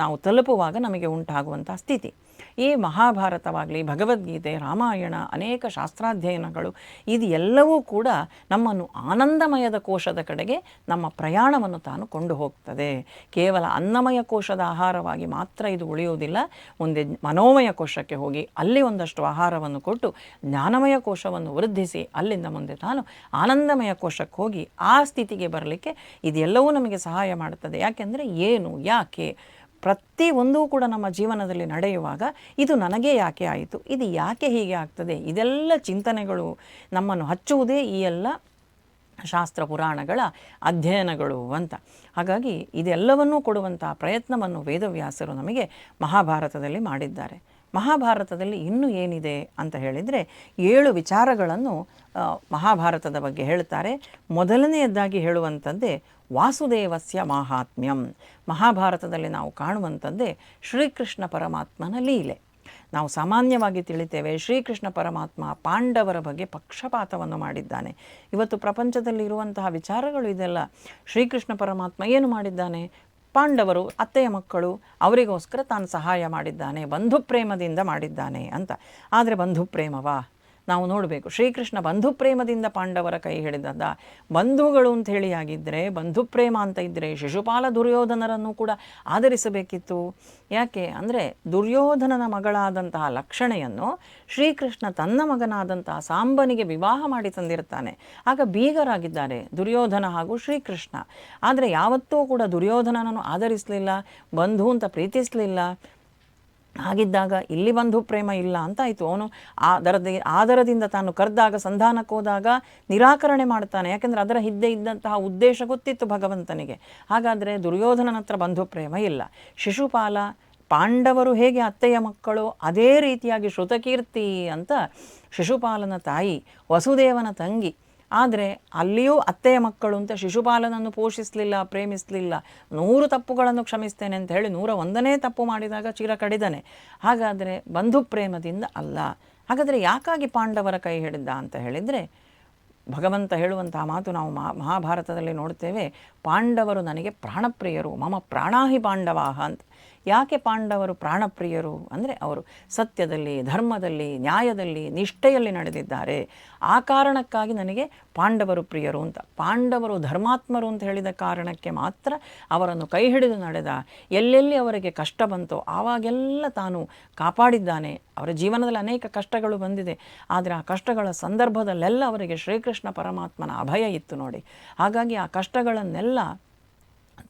ನಾವು ತಲುಪುವಾಗ ನಮಗೆ ಉಂಟಾಗುವಂಥ ಸ್ಥಿತಿ. ಈ ಮಹಾಭಾರತವಾಗಲಿ, ಭಗವದ್ಗೀತೆ, ರಾಮಾಯಣ, ಅನೇಕ ಶಾಸ್ತ್ರಾಧ್ಯಯನಗಳು ಇದು ಎಲ್ಲವೂ ಕೂಡ ನಮ್ಮನ್ನು ಆನಂದಮಯದ ಕೋಶದ ಕಡೆಗೆ ನಮ್ಮ ಪ್ರಯಾಣವನ್ನು ತಾನು ಕೊಂಡು ಹೋಗ್ತದೆ. ಕೇವಲ ಅನ್ನಮಯ ಕೋಶದ ಆಹಾರವಾಗಿ ಮಾತ್ರ ಇದು ಉಳಿಯುವುದಿಲ್ಲ. ಮುಂದೆ ಮನೋಮಯ ಕೋಶಕ್ಕೆ ಹೋಗಿ ಅಲ್ಲಿ ಒಂದಷ್ಟು ಆಹಾರವನ್ನು ಕೊಟ್ಟು ಜ್ಞಾನಮಯ ಕೋಶವನ್ನು ವೃದ್ಧಿಸಿ ಅಲ್ಲಿಂದ ಮುಂದೆ ತಾನು ಆನಂದಮಯ ಕೋಶಕ್ಕೆ ಹೋಗಿ ಆ ಸ್ಥಿತಿಗೆ ಬರಲಿಕ್ಕೆ ಇದೆಲ್ಲವೂ ನಮಗೆ ಸಹಾಯ ಮಾಡುತ್ತದೆ. ಯಾಕೆಂದರೆ ಏನು, ಯಾಕೆ? ಪ್ರತಿ ಒಂದೂ ಕೂಡ ನಮ್ಮ ಜೀವನದಲ್ಲಿ ನಡೆಯುವಾಗ ಇದು ನನಗೆ ಯಾಕೆ ಆಯಿತು? ಇದು ಯಾಕೆ ಹೀಗೆ ಆಗ್ತದೆ? ಇದೆಲ್ಲ ಚಿಂತನೆಗಳು ನಮ್ಮನ್ನು ಹಚ್ಚುವುದೇ ಈ ಎಲ್ಲ ಶಾಸ್ತ್ರ ಪುರಾಣಗಳ ಅಧ್ಯಯನಗಳು ಅಂತ. ಹಾಗಾಗಿ ಇದೆಲ್ಲವನ್ನೂ ಕೊಡುವಂಥ ಪ್ರಯತ್ನವನ್ನು ವೇದವ್ಯಾಸರು ನಮಗೆ ಮಹಾಭಾರತದಲ್ಲಿ ಮಾಡಿದ್ದಾರೆ. ಮಹಾಭಾರತದಲ್ಲಿ ಇನ್ನೂ ಏನಿದೆ ಅಂತ ಹೇಳಿದರೆ ಏಳು ವಿಚಾರಗಳನ್ನು ಮಹಾಭಾರತದ ಬಗ್ಗೆ ಹೇಳ್ತಾರೆ. ಮೊದಲನೆಯದ್ದಾಗಿ ಹೇಳುವಂಥದ್ದೇ ವಾಸುದೇವಸ್ಯ ಮಾಹಾತ್ಮ್ಯಂ. ಮಹಾಭಾರತದಲ್ಲಿ ನಾವು ಕಾಣುವಂಥದ್ದೇ ಶ್ರೀಕೃಷ್ಣ ಪರಮಾತ್ಮನ ಲೀಲೆ. ನಾವು ಸಾಮಾನ್ಯವಾಗಿ ತಿಳಿತೇವೆ ಶ್ರೀಕೃಷ್ಣ ಪರಮಾತ್ಮ ಪಾಂಡವರ ಬಗ್ಗೆ ಪಕ್ಷಪಾತವನ್ನು ಮಾಡಿದ್ದಾನೆ. ಇವತ್ತು ಪ್ರಪಂಚದಲ್ಲಿ ಇರುವಂತಹ ವಿಚಾರಗಳು ಇದೆಲ್ಲ. ಶ್ರೀಕೃಷ್ಣ ಪರಮಾತ್ಮ ಏನು ಮಾಡಿದ್ದಾನೆ? ಪಾಂಡವರು, ಅತ್ತೆಯ ಮಕ್ಕಳು, ಅವರಿಗೋಸ್ಕರ ತಾನು ಸಹಾಯ ಮಾಡಿದ್ದಾನೆ, ಬಂಧು ಪ್ರೇಮದಿಂದ ಮಾಡಿದ್ದಾನೆ ಅಂತ. ಆದರೆ ಬಂಧು ಪ್ರೇಮವಾ? ನಾವು ನೋಡಬೇಕು. ಶ್ರೀಕೃಷ್ಣ ಬಂಧು ಪ್ರೇಮದಿಂದ ಪಾಂಡವರ ಕೈ ಹಿಡಿದದ ಬಂಧುಗಳು ಅಂತ ಹೇಳಿ ಆಗಿದ್ದರೆ ಬಂಧು ಪ್ರೇಮ ಅಂತ ಇದ್ದರೆ ಶಿಶುಪಾಲ ದುರ್ಯೋಧನರನ್ನು ಕೂಡ ಆಧರಿಸಬೇಕಿತ್ತು. ಯಾಕೆ ಅಂದರೆ ದುರ್ಯೋಧನನ ಮಗಳಾದಂತಹ ಲಕ್ಷಣೆಯನ್ನು ಶ್ರೀಕೃಷ್ಣ ತನ್ನ ಮಗನಾದಂತಹ ಸಾಂಬನಿಗೆ ವಿವಾಹ ಮಾಡಿ ತಂದಿರ್ತಾನೆ ಆಗ ಬೀಗರಾಗಿದ್ದಾರೆ ದುರ್ಯೋಧನ ಹಾಗೂ ಶ್ರೀಕೃಷ್ಣ. ಆದರೆ ಯಾವತ್ತೂ ಕೂಡ ದುರ್ಯೋಧನನನ್ನು ಆಧರಿಸಲಿಲ್ಲ, ಬಂಧು ಅಂತ ಪ್ರೀತಿಸಲಿಲ್ಲ. ಹಾಗಿದ್ದಾಗ ಇಲ್ಲಿ ಬಂಧು ಪ್ರೇಮ ಇಲ್ಲ ಅಂತ ಆಯಿತು. ಅವನು ಆ ದರದ, ಆದರದಿಂದ ತಾನು ಕರೆದಾಗ, ಸಂಧಾನಕ್ಕೆ ಹೋದಾಗ ನಿರಾಕರಣೆ ಮಾಡ್ತಾನೆ. ಯಾಕೆಂದರೆ ಅದರ ಹಿಂದೆ ಇದ್ದಂತಹ ಉದ್ದೇಶ ಗೊತ್ತಿತ್ತು ಭಗವಂತನಿಗೆ. ಹಾಗಾದರೆ ದುರ್ಯೋಧನನ ಹತ್ರ ಬಂಧು ಪ್ರೇಮ ಇಲ್ಲ. ಶಿಶುಪಾಲ, ಪಾಂಡವರು ಹೇಗೆ ಅತ್ತೆಯ ಮಕ್ಕಳು ಅದೇ ರೀತಿಯಾಗಿ ಶ್ರುತಕೀರ್ತಿ ಅಂತ ಶಿಶುಪಾಲನ ತಾಯಿ ವಸುದೇವನ ತಂಗಿ ಆದರೆ ಅಲ್ಲಿಯೂ ಅತ್ತೆಯ ಮಕ್ಕಳು ಅಂತ ಶಿಶುಪಾಲನನ್ನು ಪೋಷಿಸಲಿಲ್ಲ, ಪ್ರೇಮಿಸಲಿಲ್ಲ. ನೂರು ತಪ್ಪುಗಳನ್ನು ಕ್ಷಮಿಸ್ತೇನೆ ಅಂತ ಹೇಳಿ ನೂರ ಒಂದನೇ ತಪ್ಪು ಮಾಡಿದಾಗ ಚೀರ ಕಡಿದನೆ. ಹಾಗಾದರೆ ಬಂಧು ಪ್ರೇಮದಿಂದ ಅಲ್ಲ. ಹಾಗಾದರೆ ಯಾಕಾಗಿ ಪಾಂಡವರ ಕೈ ಹಿಡಿದ ಅಂತ ಹೇಳಿದರೆ, ಭಗವಂತ ಹೇಳುವಂತಹ ಮಾತು ನಾವು ಮಹಾ, ಮಹಾಭಾರತದಲ್ಲಿ ನೋಡ್ತೇವೆ, ಪಾಂಡವರು ನನಗೆ ಪ್ರಾಣಪ್ರಿಯರು, ಮಮ ಪ್ರಾಣಾಹಿ ಪಾಂಡವಾಹ ಅಂತ. ಯಾಕೆ ಪಾಂಡವರು ಪ್ರಾಣಪ್ರಿಯರು? ಅಂದರೆ ಅವರು ಸತ್ಯದಲ್ಲಿ, ಧರ್ಮದಲ್ಲಿ, ನ್ಯಾಯದಲ್ಲಿ, ನಿಷ್ಠೆಯಲ್ಲಿ ನಡೆದಿದ್ದಾರೆ. ಆ ಕಾರಣಕ್ಕಾಗಿ ನನಗೆ ಪಾಂಡವರು ಪ್ರಿಯರು ಅಂತ. ಪಾಂಡವರು ಧರ್ಮಾತ್ಮರು ಅಂತ ಹೇಳಿದ ಕಾರಣಕ್ಕೆ ಮಾತ್ರ ಅವರನ್ನು ಕೈ ಹಿಡಿದು ನಡೆದ. ಎಲ್ಲೆಲ್ಲಿ ಅವರಿಗೆ ಕಷ್ಟ ಬಂತೋ, ಆವಾಗೆಲ್ಲ ತಾನು ಕಾಪಾಡಿದ್ದಾನೆ. ಅವರ ಜೀವನದಲ್ಲಿ ಅನೇಕ ಕಷ್ಟಗಳು ಬಂದಿದೆ. ಆದರೆ ಆ ಕಷ್ಟಗಳ ಸಂದರ್ಭದಲ್ಲೆಲ್ಲ ಅವರಿಗೆ ಶ್ರೀಕೃಷ್ಣ ಪರಮಾತ್ಮನ ಅಭಯ ಇತ್ತು ನೋಡಿ. ಹಾಗಾಗಿ ಆ ಕಷ್ಟಗಳನ್ನೆಲ್ಲ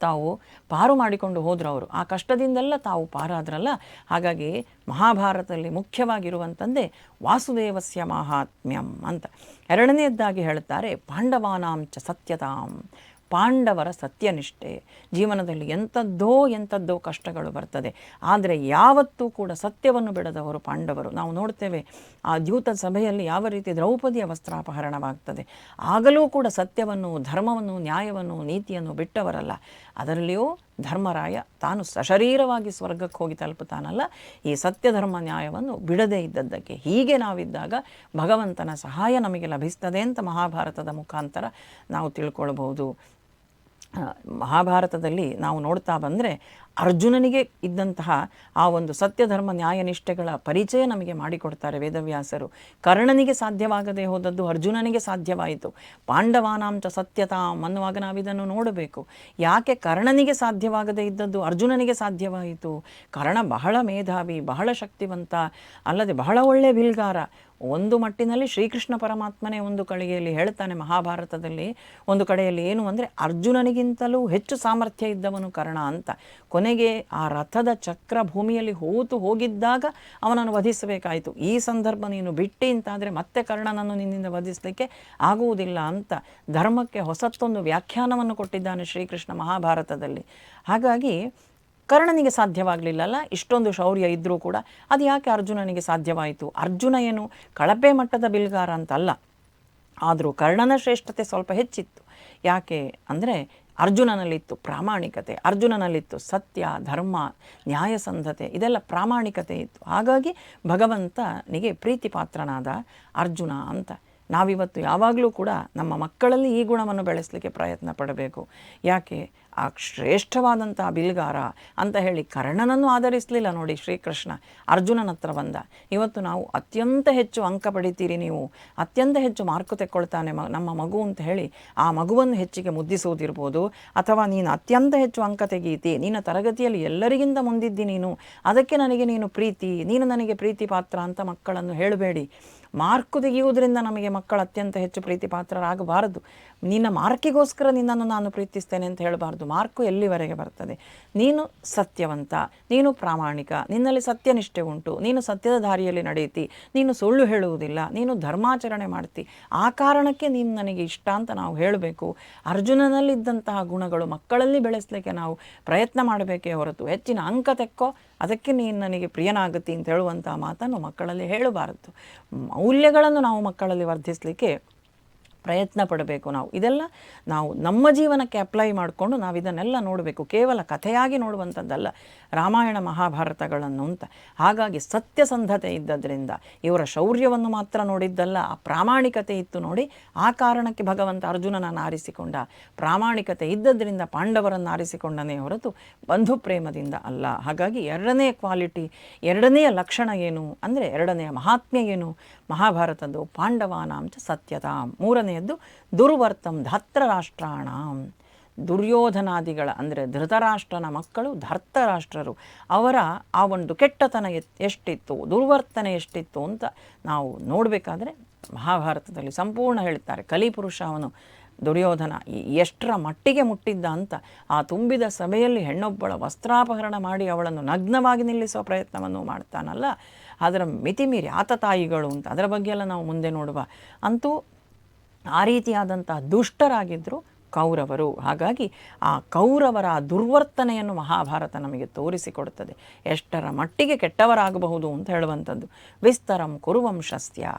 ತಾವು ಪಾರು ಮಾಡಿಕೊಂಡು ಹೋದ್ರು ಅವರು. ಆ ಕಷ್ಟದಿಂದೆಲ್ಲ ತಾವು ಪಾರಾದ್ರಲ್ಲ. ಹಾಗಾಗಿ ಮಹಾಭಾರತದಲ್ಲಿ ಮುಖ್ಯವಾಗಿರುವಂತಂದೇ ವಾಸುದೇವಸ್ಯ ಮಾಹಾತ್ಮ್ಯಂ ಅಂತ. ಎರಡನೆಯದ್ದಾಗಿ ಹೇಳುತ್ತಾರೆ ಪಾಂಡವಾನಾಂಚ ಸತ್ಯತಾಂ. ಪಾಂಡವರ ಸತ್ಯನಿಷ್ಠೆ. ಜೀವನದಲ್ಲಿ ಎಂಥದ್ದೋ ಎಂಥದ್ದೋ ಕಷ್ಟಗಳು ಬರ್ತದೆ. ಆದರೆ ಯಾವತ್ತೂ ಕೂಡ ಸತ್ಯವನ್ನು ಬಿಡದವರು ಪಾಂಡವರು. ನಾವು ನೋಡ್ತೇವೆ, ಆ ದ್ಯೂತ ಸಭೆಯಲ್ಲಿ ಯಾವ ರೀತಿ ದ್ರೌಪದಿಯ ವಸ್ತ್ರಾಪಹರಣವಾಗ್ತದೆ. ಆಗಲೂ ಕೂಡ ಸತ್ಯವನ್ನು, ಧರ್ಮವನ್ನು, ನ್ಯಾಯವನ್ನು, ನೀತಿಯನ್ನು ಬಿಟ್ಟವರಲ್ಲ. ಅದರಲ್ಲಿಯೂ ಧರ್ಮರಾಯ ತಾನು ಸಶರೀರವಾಗಿ ಸ್ವರ್ಗಕ್ಕೆ ಹೋಗಿ ತಲುಪುತ್ತಾನಲ್ಲ. ಈ ಸತ್ಯ ಧರ್ಮ ನ್ಯಾಯವನ್ನು ಬಿಡದೇ ಇದ್ದದ್ದಕ್ಕೆ. ಹೀಗೆ ನಾವಿದ್ದಾಗ ಭಗವಂತನ ಸಹಾಯ ನಮಗೆ ಲಭಿಸ್ತದೆ ಅಂತ ಮಹಾಭಾರತದ ಮುಖಾಂತರ ನಾವು ತಿಳ್ಕೊಳ್ಬಹುದು. ಮಹಾಭಾರತದಲ್ಲಿ ನಾವು ನೋಡ್ತಾ ಬಂದರೆ ಅರ್ಜುನನಿಗೆ ಇದ್ದಂತಹ ಆ ಒಂದು ಸತ್ಯ ಧರ್ಮ ನ್ಯಾಯ ನಿಷ್ಠೆಗಳ ಪರಿಚಯ ನಮಗೆ ಮಾಡಿಕೊಡ್ತಾರೆ ವೇದವ್ಯಾಸರು. ಕರ್ಣನಿಗೆ ಸಾಧ್ಯವಾಗದೆ ಹೋದದ್ದು ಅರ್ಜುನನಿಗೆ ಸಾಧ್ಯವಾಯಿತು. ಪಾಂಡವಾನಾಂಚ ಸತ್ಯತಾಂ ಅನ್ನುವಾಗ ನಾವಿದನ್ನು ನೋಡಬೇಕು. ಯಾಕೆ ಕರ್ಣನಿಗೆ ಸಾಧ್ಯವಾಗದೇ ಇದ್ದದ್ದು ಅರ್ಜುನನಿಗೆ ಸಾಧ್ಯವಾಯಿತು? ಕರ್ಣ ಬಹಳ ಮೇಧಾವಿ, ಬಹಳ ಶಕ್ತಿವಂತ, ಅಲ್ಲದೆ ಬಹಳ ಒಳ್ಳೆಯ ಬಿಲ್ಗಾರ. ಒಂದು ಮಟ್ಟಿನಲ್ಲಿ ಶ್ರೀಕೃಷ್ಣ ಪರಮಾತ್ಮನೇ ಒಂದು ಕಡೆಯಲ್ಲಿ ಹೇಳ್ತಾನೆ ಮಹಾಭಾರತದಲ್ಲಿ, ಒಂದು ಕಡೆಯಲ್ಲಿ ಏನು ಅಂದರೆ ಅರ್ಜುನನಿಗಿಂತಲೂ ಹೆಚ್ಚು ಸಾಮರ್ಥ್ಯ ಇದ್ದವನು ಕರ್ಣ ಅಂತ. ಕೊನೆಗೆ ಆ ರಥದ ಚಕ್ರ ಭೂಮಿಯಲ್ಲಿ ಹೋತು ಹೋಗಿದ್ದಾಗ ಅವನನ್ನು ವಧಿಸಬೇಕಾಯಿತು. ಈ ಸಂದರ್ಭ ನೀನು ಬಿಟ್ಟಿ ಅಂತಾದರೆ ಮತ್ತೆ ಕರ್ಣನನ್ನು ನಿನ್ನಿಂದ ವಧಿಸಲಿಕ್ಕೆ ಆಗುವುದಿಲ್ಲ ಅಂತ ಧರ್ಮಕ್ಕೆ ಹೊಸತ್ತೊಂದು ವ್ಯಾಖ್ಯಾನವನ್ನು ಕೊಟ್ಟಿದ್ದಾನೆ ಶ್ರೀಕೃಷ್ಣ ಮಹಾಭಾರತದಲ್ಲಿ. ಹಾಗಾಗಿ ಕರ್ಣನಿಗೆ ಸಾಧ್ಯವಾಗಲಿಲ್ಲಲ್ಲ, ಇಷ್ಟೊಂದು ಶೌರ್ಯ ಇದ್ದರೂ ಕೂಡ ಅದು ಯಾಕೆ ಅರ್ಜುನನಿಗೆ ಸಾಧ್ಯವಾಯಿತು? ಅರ್ಜುನ ಏನು ಕಳಪೆ ಮಟ್ಟದ ಬಿಲ್ಗಾರ ಅಂತಲ್ಲ. ಆದರೂ ಕರ್ಣನ ಶ್ರೇಷ್ಠತೆ ಸ್ವಲ್ಪ ಹೆಚ್ಚಿತ್ತು. ಯಾಕೆ ಅಂದರೆ ಅರ್ಜುನನಲ್ಲಿತ್ತು ಪ್ರಾಮಾಣಿಕತೆ, ಅರ್ಜುನನಲ್ಲಿತ್ತು ಸತ್ಯ, ಧರ್ಮ, ನ್ಯಾಯಸಂಧತೆ, ಇದೆಲ್ಲ ಪ್ರಾಮಾಣಿಕತೆ ಇತ್ತು. ಹಾಗಾಗಿ ಭಗವಂತನಿಗೆ ಪ್ರೀತಿ ಪಾತ್ರನಾದ ಅರ್ಜುನ ಅಂತ ನಾವಿವತ್ತು ಯಾವಾಗಲೂ ಕೂಡ ನಮ್ಮ ಮಕ್ಕಳಲ್ಲಿ ಈ ಗುಣವನ್ನು ಬೆಳೆಸಲಿಕ್ಕೆ ಪ್ರಯತ್ನ ಪಡಬೇಕು. ಯಾಕೆ? ಆ ಶ್ರೇಷ್ಠವಾದಂತಹ ಬಿಲ್ಗಾರ ಅಂತ ಹೇಳಿ ಕರ್ಣನನ್ನು ಆಧರಿಸಲಿಲ್ಲ ನೋಡಿ ಶ್ರೀಕೃಷ್ಣ. ಅರ್ಜುನನ ಹತ್ರ ಬಂದ. ಇವತ್ತು ನಾವು ಅತ್ಯಂತ ಹೆಚ್ಚು ಅಂಕ ಪಡಿತೀರಿ ನೀವು. ಅತ್ಯಂತ ಹೆಚ್ಚು ಮಾರ್ಕು ತೆಕ್ಕೊಳ್ತಾನೆ ಮ, ನಮ್ಮ ಮಗು ಅಂತ ಹೇಳಿ ಆ ಮಗುವನ್ನು ಹೆಚ್ಚಿಗೆ ಮುದ್ದಿಸುವುದಿರ್ಬೋದು ಅಥವಾ ನೀನು ಅತ್ಯಂತ ಹೆಚ್ಚು ಅಂಕ ತೆಗೀತಿ ನಿನ್ನ ತರಗತಿಯಲ್ಲಿ ಎಲ್ಲರಿಗಿಂತ ಮುಂದಿದ್ದಿ ನೀನು. ಅದಕ್ಕೆ ನನಗೆ ನೀನು ಪ್ರೀತಿ. ನೀನು ನನಗೆ ಪ್ರೀತಿ ಪಾತ್ರ ಅಂತ ಮಕ್ಕಳನ್ನು ಹೇಳಬೇಡಿ. ಮಾರ್ಕು ತೆಗೆಯುವುದರಿಂದ ನಮಗೆ ಮಕ್ಕಳು ಅತ್ಯಂತ ಹೆಚ್ಚು ಪ್ರೀತಿ ಪಾತ್ರರಾಗಬಾರದು ನಿನ್ನ ಮಾರ್ಕಿಗೋಸ್ಕರ ನಿನ್ನನ್ನು ನಾನು ಪ್ರೀತಿಸ್ತೇನೆ ಅಂತ ಹೇಳಬಾರ್ದು. ಮಾರ್ಕು ಎಲ್ಲಿವರೆಗೆ ಬರ್ತದೆ? ನೀನು ಸತ್ಯವಂತ, ನೀನು ಪ್ರಾಮಾಣಿಕ, ನಿನ್ನಲ್ಲಿ ಸತ್ಯನಿಷ್ಠೆ ಉಂಟು, ನೀನು ಸತ್ಯದ ದಾರಿಯಲ್ಲಿ ನಡೆಯುತ್ತಿ, ನೀನು ಸುಳ್ಳು ಹೇಳುವುದಿಲ್ಲ, ನೀನು ಧರ್ಮಾಚರಣೆ ಮಾಡ್ತಿ ಆ ಕಾರಣಕ್ಕೆ ನೀನು ನನಗೆ ಇಷ್ಟ ಅಂತ ನಾವು ಹೇಳಬೇಕು. ಅರ್ಜುನನಲ್ಲಿದ್ದಂತಹ ಗುಣಗಳು ಮಕ್ಕಳಲ್ಲಿ ಬೆಳೆಸಲಿಕ್ಕೆ ನಾವು ಪ್ರಯತ್ನ ಮಾಡಬೇಕೇ ಹೊರತು ಹೆಚ್ಚಿನ ಅಂಕ ತೆಕ್ಕೋ, ಅದಕ್ಕೆ ನೀನು ನನಗೆ ಪ್ರಿಯನಾಗತ್ತಿ ಅಂತ ಹೇಳುವಂತಹ ಮಾತನ್ನು ಮಕ್ಕಳಲ್ಲಿ ಹೇಳಬಾರದು. ಮೌಲ್ಯಗಳನ್ನು ನಾವು ಮಕ್ಕಳಲ್ಲಿ ವರ್ಧಿಸಲಿಕ್ಕೆ ಪ್ರಯತ್ನ ಪಡಬೇಕು ನಾವು. ಇದೆಲ್ಲ ನಾವು ನಮ್ಮ ಜೀವನಕ್ಕೆ ಅಪ್ಲೈ ಮಾಡಿಕೊಂಡು ನಾವು ಇದನ್ನೆಲ್ಲ ನೋಡಬೇಕು. ಕೇವಲ ಕಥೆಯಾಗಿ ನೋಡುವಂಥದ್ದಲ್ಲ, ರಾಮಾಯಣ ಮಹಾಭಾರತಗಳನ್ನು ಅಂತ. ಹಾಗಾಗಿ ಸತ್ಯಸಂಧತೆ ಇದ್ದದ್ರಿಂದ, ಇವರ ಶೌರ್ಯವನ್ನು ಮಾತ್ರ ನೋಡಿದ್ದಲ್ಲ, ಆ ಪ್ರಾಮಾಣಿಕತೆ ಇತ್ತು ನೋಡಿ, ಆ ಕಾರಣಕ್ಕೆ ಭಗವಂತ ಅರ್ಜುನನನ್ನು ಆರಿಸಿಕೊಂಡ ಪ್ರಾಮಾಣಿಕತೆ ಇದ್ದದ್ರಿಂದ ಪಾಂಡವರನ್ನು ಆರಿಸಿಕೊಂಡನೇ ಹೊರತು ಬಂಧು ಪ್ರೇಮದಿಂದ ಅಲ್ಲ. ಹಾಗಾಗಿ ಎರಡನೇ ಕ್ವಾಲಿಟಿ ಎರಡನೆಯ ಲಕ್ಷಣ ಏನು? ಅಂದರೆ ಎರಡನೆಯ ಮಹಾತ್ಮ್ಯ ಏನು? ಮಹಾಭಾರತದ್ದು ಪಾಂಡವಾನಾಂಚ ಸತ್ಯತಾಂ. ಮೂರನೆಯದ್ದು ದುರ್ವರ್ತಂ ಧಾತ್ರರಾಷ್ಟ್ರಾಣಾಂ ದುರ್ಯೋಧನಾದಿಗಳ ಅಂದರೆ ಧೃತರಾಷ್ಟ್ರನ ಮಕ್ಕಳು ಧರ್ತರಾಷ್ಟ್ರರು. ಅವರ ಆ ಒಂದು ಕೆಟ್ಟತನ ಎಷ್ಟಿತ್ತು? ದುರ್ವರ್ತನೆ ಎಷ್ಟಿತ್ತು ಅಂತ ನಾವು ನೋಡಬೇಕಾದ್ರೆ ಮಹಾಭಾರತದಲ್ಲಿ ಸಂಪೂರ್ಣ ಹೇಳ್ತಾರೆ. ಕಲಿಪುರುಷ ಅವನು ದುರ್ಯೋಧನ ಎಷ್ಟರ ಮಟ್ಟಿಗೆ ಮುಟ್ಟಿದ್ದ ಅಂತ ಆ ತುಂಬಿದ ಸಭೆಯಲ್ಲಿ ಹೆಣ್ಣೊಬ್ಬಳ ವಸ್ತ್ರಾಪಹರಣ ಮಾಡಿ ಅವಳನ್ನು ನಗ್ನವಾಗಿ ನಿಲ್ಲಿಸುವ ಪ್ರಯತ್ನವನ್ನು ಮಾಡ್ತಾನಲ್ಲ? ಅದರ ಮಿತಿಮೀರಿ ಆತ ತಾಯಿಗಳು ಅಂತ ಅದರ ಬಗ್ಗೆ ಎಲ್ಲ ನಾವು ಮುಂದೆ ನೋಡುವ. ಅಂತೂ ಆ ರೀತಿಯಾದಂತಹ ದುಷ್ಟರಾಗಿದ್ದರು ಕೌರವರು. ಹಾಗಾಗಿ ಆ ಕೌರವರ ದುರ್ವರ್ತನೆಯನ್ನು ಮಹಾಭಾರತ ನಮಗೆ ತೋರಿಸಿಕೊಡುತ್ತದೆ. ಎಷ್ಟರ ಮಟ್ಟಿಗೆ ಕೆಟ್ಟವರಾಗಬಹುದು ಅಂತ ಹೇಳುವಂಥದ್ದು. ವಿಸ್ತರಂ ಕುರುವಂಶಸ್ಯ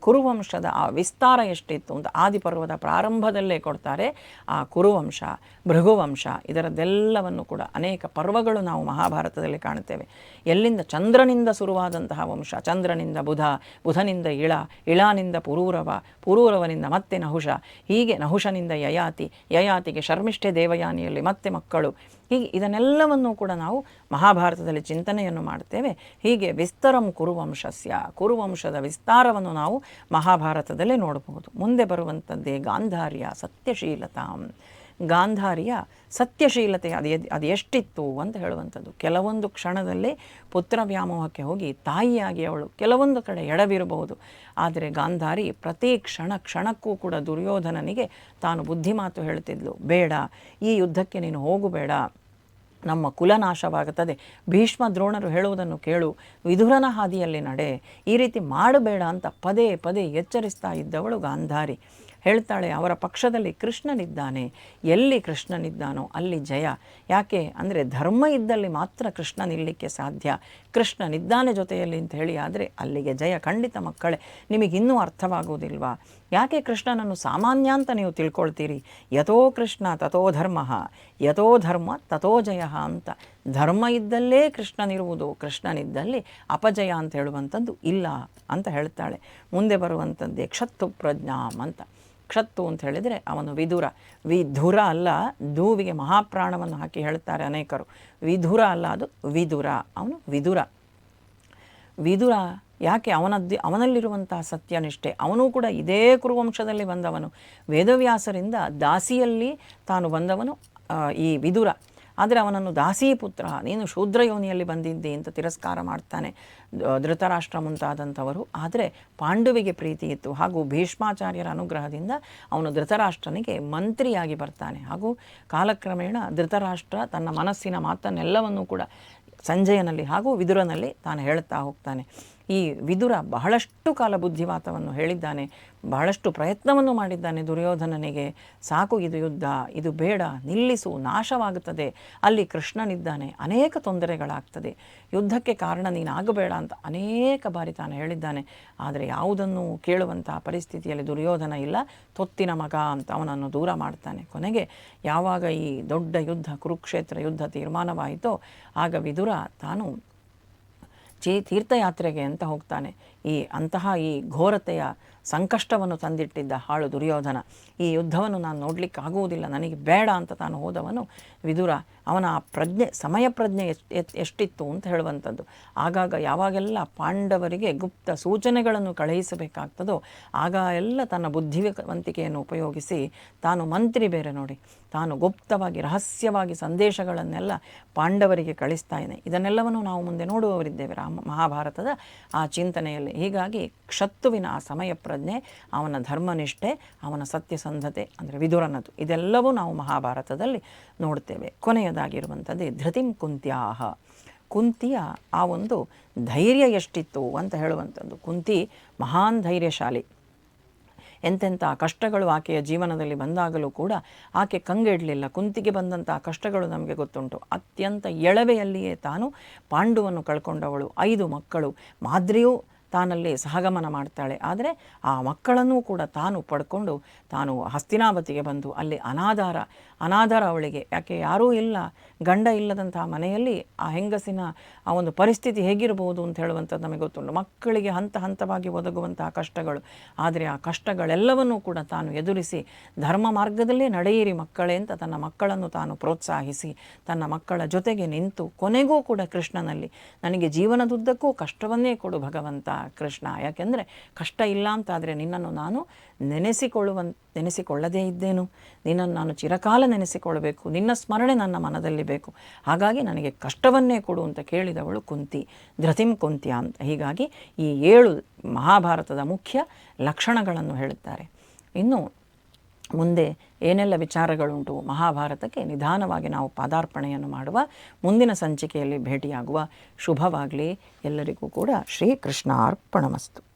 ಕುರುವಂಶದ ಆ ವಿಸ್ತಾರ ಎಷ್ಟಿತ್ತು ಅಂತ ಆದಿಪರ್ವದ ಪ್ರಾರಂಭದಲ್ಲೇ ಕೊಡ್ತಾರೆ. ಆ ಕುರುವಂಶ, ಭೃಗುವಂಶ ಇದರದೆಲ್ಲವನ್ನು ಕೂಡ ಅನೇಕ ಪರ್ವಗಳು ನಾವು ಮಹಾಭಾರತದಲ್ಲಿ ಕಾಣುತ್ತೇವೆ. ಎಲ್ಲಿಂದ ಚಂದ್ರನಿಂದ ಶುರುವಾದಂತಹ ವಂಶ, ಚಂದ್ರನಿಂದ ಬುಧ, ಬುಧನಿಂದ ಇಳ, ಇಳಾನಿಂದ ಪುರೂರವ, ಪುರೂರವನಿಂದ ಮತ್ತೆ ನಹುಷ, ಹೀಗೆ ನಹುಷನಿಂದ ಯಯಾತಿ, ಯಯಾತಿಗೆ ಶರ್ಮಿಷ್ಠೆ ದೇವಯಾನಿಯಲ್ಲಿ ಮತ್ತೆ ಮಕ್ಕಳು ಹೀಗೆ ಇದನ್ನೆಲ್ಲವನ್ನೂ ಕೂಡ ನಾವು ಮಹಾಭಾರತದಲ್ಲಿ ಚಿಂತನೆಯನ್ನು ಮಾಡ್ತೇವೆ ಹೀಗೆ ವಿಸ್ತರಂ ಕುರುವಂಶಸ್ಯ, ಕುರುವಂಶದ ವಿಸ್ತಾರವನ್ನು ನಾವು ಮಹಾಭಾರತದಲ್ಲೇ ನೋಡಬಹುದು. ಮುಂದೆ ಬರುವಂಥದ್ದೇ ಗಾಂಧಾರ್ಯ ಸತ್ಯಶೀಲತಾಂ. ಗಾಂಧಾರಿಯ ಸತ್ಯಶೀಲತೆ ಅದು ಅದು ಎಷ್ಟಿತ್ತು ಅಂತ ಹೇಳುವಂಥದ್ದು. ಕೆಲವೊಂದು ಕ್ಷಣದಲ್ಲೇ ಪುತ್ರ ವ್ಯಾಮೋಹಕ್ಕೆ ಹೋಗಿ ತಾಯಿಯಾಗಿ ಅವಳು ಕೆಲವೊಂದು ಕಡೆ ಎಡವಿರಬಹುದು. ಆದರೆ ಗಾಂಧಾರಿ ಪ್ರತಿ ಕ್ಷಣ ಕ್ಷಣಕ್ಕೂ ಕೂಡ ದುರ್ಯೋಧನನಿಗೆ ತಾನು ಬುದ್ಧಿಮಾತು ಹೇಳ್ತಿದ್ಲು. ಬೇಡ, ಈ ಯುದ್ಧಕ್ಕೆ ನೀನು ಹೋಗಬೇಡ. ನಮ್ಮ ಕುಲನಾಶವಾಗುತ್ತದೆ ಭೀಷ್ಮ ದ್ರೋಣರು ಹೇಳುವುದನ್ನು ಕೇಳು. ವಿಧುರನ ಹಾದಿಯಲ್ಲಿ ನಡೆ. ಈ ರೀತಿ ಮಾಡಬೇಡ ಅಂತ ಪದೇ ಪದೇ ಎಚ್ಚರಿಸ್ತಾ ಇದ್ದವಳು ಗಾಂಧಾರಿ. ಹೇಳ್ತಾಳೆ, ಅವರ ಪಕ್ಷದಲ್ಲಿ ಕೃಷ್ಣನಿದ್ದಾನೆ. ಎಲ್ಲಿ ಕೃಷ್ಣನಿದ್ದಾನೋ ಅಲ್ಲಿ ಜಯ. ಯಾಕೆ? ಅಂದರೆ ಧರ್ಮ ಇದ್ದಲ್ಲಿ ಮಾತ್ರ ಕೃಷ್ಣ ನಿಲ್ಲಿಕ್ಕೆ ಸಾಧ್ಯ. ಕೃಷ್ಣನಿದ್ದಾನೆ ಜೊತೆಯಲ್ಲಿ ಅಂತ ಹೇಳಿ ಆದರೆ ಅಲ್ಲಿಗೆ ಜಯ ಖಂಡಿತ ಮಕ್ಕಳೇ. ನಿಮಗಿನ್ನೂ ಅರ್ಥವಾಗುವುದಿಲ್ವಾ ಯಾಕೆ ಕೃಷ್ಣನನ್ನು ಸಾಮಾನ್ಯ ಅಂತ ನೀವು ತಿಳ್ಕೊಳ್ತೀರಿ? ಯಥೋ ಕೃಷ್ಣ ತಥೋ ಧರ್ಮ. ಯಥೋ ಧರ್ಮ ತಥೋ ಜಯ ಅಂತ. ಧರ್ಮ ಇದ್ದಲ್ಲೇ ಕೃಷ್ಣನಿರುವುದು, ಕೃಷ್ಣನಿದ್ದಲ್ಲಿ ಅಪಜಯ ಅಂತ ಹೇಳುವಂಥದ್ದು ಇಲ್ಲ ಅಂತ ಹೇಳ್ತಾಳೆ. ಮುಂದೆ ಬರುವಂಥದ್ದೇ ಕ್ಷತ್ತು ಪ್ರಜ್ಞಾಮ್ ಅಂತ. ಕ್ಷತ್ತು ಅಂತ ಹೇಳಿದರೆ ಅವನು ವಿಧುರ ವಿಧುರ ಅಲ್ಲ, ಧೂವಿಗೆ ಮಹಾಪ್ರಾಣವನ್ನು ಹಾಕಿ ಹೇಳ್ತಾರೆ ಅನೇಕರು. ವಿಧುರ ಅಲ್ಲ, ಅದು ವಿದುರ. ಅವನು ವಿದುರ. ವಿದುರ ಯಾಕೆ? ಅವನದ್ದು, ಅವನಲ್ಲಿರುವಂತಹ ಸತ್ಯನಿಷ್ಠೆ. ಅವನೂ ಕೂಡ ಇದೇ ಕುರುವಂಶದಲ್ಲಿ ಬಂದವನು. ವೇದವ್ಯಾಸರಿಂದ ದಾಸಿಯಲ್ಲಿ ತಾನು ಬಂದವನು ಈ ವಿದುರ. ಆದರೆ ಅವನನ್ನು ದಾಸಿ ಪುತ್ರ, ನೀನು ಶೂದ್ರ ಯೋನಿಯಲ್ಲಿ ಬಂದಿದ್ದೆ ಅಂತ ತಿರಸ್ಕಾರ ಮಾಡ್ತಾನೆ ಧೃತರಾಷ್ಟ್ರ ಮುಂತಾದಂಥವರು. ಆದರೆ ಪಾಂಡುವಿಗೆ ಪ್ರೀತಿ ಇತ್ತು. ಹಾಗೂ ಭೀಷ್ಮಾಚಾರ್ಯರ ಅನುಗ್ರಹದಿಂದ ಅವನು ಧೃತರಾಷ್ಟ್ರನಿಗೆ ಮಂತ್ರಿಯಾಗಿ ಬರ್ತಾನೆ. ಹಾಗೂ ಕಾಲಕ್ರಮೇಣ ಧೃತರಾಷ್ಟ್ರ ತನ್ನ ಮನಸ್ಸಿನ ಮಾತನ್ನೆಲ್ಲವನ್ನೂ ಕೂಡ ಸಂಜಯನಲ್ಲಿ ಹಾಗೂ ವಿದುರನಲ್ಲಿ ತಾನು ಹೇಳುತ್ತಾ ಹೋಗ್ತಾನೆ. ಈ ವಿದುರ ಬಹಳಷ್ಟು ಕಾಲ ಬುದ್ಧಿವಾತವನ್ನು ಹೇಳಿದ್ದಾನೆ, ಬಹಳಷ್ಟು ಪ್ರಯತ್ನವನ್ನು ಮಾಡಿದ್ದಾನೆ ದುರ್ಯೋಧನನಿಗೆ. ಸಾಕು ಇದು ಯುದ್ಧ, ಇದು ಬೇಡ, ನಿಲ್ಲಿಸು, ನಾಶವಾಗುತ್ತದೆ. ಅಲ್ಲಿ ಕೃಷ್ಣನಿದ್ದಾನೆ, ಅನೇಕ ತೊಂದರೆಗಳಾಗ್ತದೆ. ಯುದ್ಧಕ್ಕೆ ಕಾರಣ ನೀನಾಗಬೇಡ ಅಂತ ಅನೇಕ ಬಾರಿ ತಾನು ಹೇಳಿದ್ದಾನೆ. ಆದರೆ ಯಾವುದನ್ನು ಕೇಳುವಂತಹ ಪರಿಸ್ಥಿತಿಯಲ್ಲಿ ದುರ್ಯೋಧನ ಇಲ್ಲ, ತೊತ್ತಿನ ಮಗ ಅಂತ ಅವನನ್ನು ದೂರ ಮಾಡ್ತಾನೆ. ಕೊನೆಗೆ ಯಾವಾಗ ಈ ದೊಡ್ಡ ಯುದ್ಧ, ಕುರುಕ್ಷೇತ್ರ ಯುದ್ಧ ತೀರ್ಮಾನವಾಯಿತೋ, ಆಗ ವಿದುರ ತಾನು ಚೀ ತೀರ್ಥಯಾತ್ರೆಗೆ ಅಂತ ಹೋಗ್ತಾನೆ. ಈ ಅಂತಹ ಈ ಘೋರತೆಯ ಸಂಕಷ್ಟವನ್ನು ತಂದಿಟ್ಟಿದ್ದ ಹಾಳು ದುರ್ಯೋಧನ. ಈ ಯುದ್ಧವನ್ನು ನಾನು ನೋಡಲಿಕ್ಕೆ ಆಗುವುದಿಲ್ಲ ನನಗೆ ಬೇಡ ಅಂತ ತಾನು ಹೋದವನು ವಿದುರ. ಅವನ ಆ ಪ್ರಜ್ಞೆ, ಸಮಯ ಪ್ರಜ್ಞೆ ಎಷ್ಟ್- ಎಷ್ಟ್- ಎಷ್ಟಿತ್ತು ಅಂತ ಹೇಳುವಂಥದ್ದು. ಆಗಾಗ ಯಾವಾಗೆಲ್ಲ ಪಾಂಡವರಿಗೆ ಗುಪ್ತ ಸೂಚನೆಗಳನ್ನು ಕಳುಹಿಸಬೇಕಾಗ್ತದೋ, ಆಗ ಎಲ್ಲ ತನ್ನ ಬುದ್ಧಿವಂತಿಕೆಯನ್ನು ಉಪಯೋಗಿಸಿ ತಾನು ಮಂತ್ರಿ ಬೇರೆ ನೋಡಿ. ತಾನು ಗುಪ್ತವಾಗಿ, ರಹಸ್ಯವಾಗಿ ಸಂದೇಶಗಳನ್ನೆಲ್ಲ ಪಾಂಡವರಿಗೆ ಕಳಿಸ್ತಾನೆ ಇದನ್ನೆಲ್ಲವನ್ನು ನಾವು ಮುಂದೆ ನೋಡುವವರಿದ್ದೇವೆ. ರಾಮ, ಮಹಾಭಾರತದ ಆ ಚಿಂತನೆಯಲ್ಲಿ ಹೀಗಾಗಿ ಕ್ಷತ್ತುವಿನ ಆ ಸಮಯ ಪ್ರಜ್ಞೆ, ಅವನ ಧರ್ಮನಿಷ್ಠೆ, ಅವನ ಸತ್ಯಸಂಧತೆ ಅಂದರೆ ವಿದುರನದು. ಇದೆಲ್ಲವೂ ನಾವು ಮಹಾಭಾರತದಲ್ಲಿ ನೋಡ್ತೇವೆ. ಕೊನೆಯದಾಗಿರುವಂಥದ್ದೇ ಧೃತಿಂ ಕುಂತ್ಯಾಹ. ಕುಂತಿಯ ಆ ಒಂದು ಧೈರ್ಯ ಎಷ್ಟಿತ್ತು ಅಂತ ಹೇಳುವಂಥದ್ದು. ಕುಂತಿ ಮಹಾನ್ ಧೈರ್ಯಶಾಲಿ. ಎಂತೆಂಥ ಕಷ್ಟಗಳು ಆಕೆಯ ಜೀವನದಲ್ಲಿ ಬಂದಾಗಲೂ ಕೂಡ ಆಕೆ ಕಂಗೆಡಲಿಲ್ಲ. ಕುಂತಿಗೆ ಬಂದಂತಹ ಕಷ್ಟಗಳು ನಮಗೆ ಗೊತ್ತುಂಟು. ಅತ್ಯಂತ ಎಳವೆಯಲ್ಲಿಯೇ ತಾನು ಪಾಂಡುವನ್ನು ಕಳ್ಕೊಂಡವಳು. ಐದು ಮಕ್ಕಳು. ಮಾದ್ರಿಯೂ ತಾನಲ್ಲಿ ಸಹಗಮನ ಮಾಡ್ತಾಳೆ. ಆದರೆ ಆ ಮಕ್ಕಳನ್ನು ಕೂಡ ತಾನು ಪಡ್ಕೊಂಡು ತಾನು ಹಸ್ತಿನಾವತಿಗೆ ಬಂದು ಅಲ್ಲಿ ಅನಾಧಾರ ಅನಾಧಾರ ಅವಳಿಗೆ. ಯಾಕೆ? ಯಾರೂ ಇಲ್ಲ. ಗಂಡ ಇಲ್ಲದಂತಹ ಮನೆಯಲ್ಲಿ ಆ ಹೆಂಗಸಿನ ಆ ಒಂದು ಪರಿಸ್ಥಿತಿ ಹೇಗಿರಬಹುದು ಅಂತ ಹೇಳುವಂಥದ್ದು ನಮಗೆ ಗೊತ್ತುಂಟು. ಮಕ್ಕಳಿಗೆ ಹಂತ ಹಂತವಾಗಿ ಒದಗುವಂತಹ ಕಷ್ಟಗಳು. ಆದರೆ ಆ ಕಷ್ಟಗಳೆಲ್ಲವನ್ನೂ ಕೂಡ ತಾನು ಎದುರಿಸಿ ಧರ್ಮ ಮಾರ್ಗದಲ್ಲೇ ನಡೆಯಿರಿ ಮಕ್ಕಳೇ ಅಂತ ತನ್ನ ಮಕ್ಕಳನ್ನು ತಾನು ಪ್ರೋತ್ಸಾಹಿಸಿ, ತನ್ನ ಮಕ್ಕಳ ಜೊತೆಗೆ ನಿಂತು ಕೊನೆಗೂ ಕೂಡ ಕೃಷ್ಣನಲ್ಲಿ ನನಗೆ ಜೀವನದುದ್ದಕ್ಕೂ ಕಷ್ಟವನ್ನೇ ಕೊಡು ಭಗವಂತ ಕೃಷ್ಣ. ಯಾಕೆಂದರೆ ಕಷ್ಟ ಇಲ್ಲ ಅಂತಾದರೆ ನಿನ್ನನ್ನು ನಾನು ನೆನೆಸಿಕೊಳ್ಳುವನ್, ನೆನೆಸಿಕೊಳ್ಳದೇ ಇದ್ದೇನು? ನಿನ್ನನ್ನು ನಾನು ಚಿರಕಾಲ ನೆನೆಸಿಕೊಳ್ಳಬೇಕು. ನಿನ್ನ ಸ್ಮರಣೆ ನನ್ನ ಮನದಲ್ಲಿ ಬೇಕು. ಹಾಗಾಗಿ ನನಗೆ ಕಷ್ಟವನ್ನೇ ಕೊಡು ಅಂತ ಕೇಳಿದವಳು ಕುಂತಿ. ಧೃತಿಂ ಕುಂತ್ಯ ಅಂತ. ಹೀಗಾಗಿ ಈ ಏಳು ಮಹಾಭಾರತದ ಮುಖ್ಯ ಲಕ್ಷಣಗಳನ್ನು ಹೇಳುತ್ತಾರೆ. ಇನ್ನು ಮುಂದೆ ಏನೆಲ್ಲ ವಿಚಾರಗಳುಂಟು? ಮಹಾಭಾರತಕ್ಕೆ ನಿಧಾನವಾಗಿ ನಾವು ಪಾದಾರ್ಪಣೆಯನ್ನು ಮಾಡುವ, ಮುಂದಿನ ಸಂಚಿಕೆಯಲ್ಲಿ ಭೇಟಿಯಾಗುವ. ಶುಭವಾಗಲಿ. ಎಲ್ಲರಿಗೂ ಕೂಡ ಶ್ರೀಕೃಷ್ಣ ಅರ್ಪಣಮಸ್ತು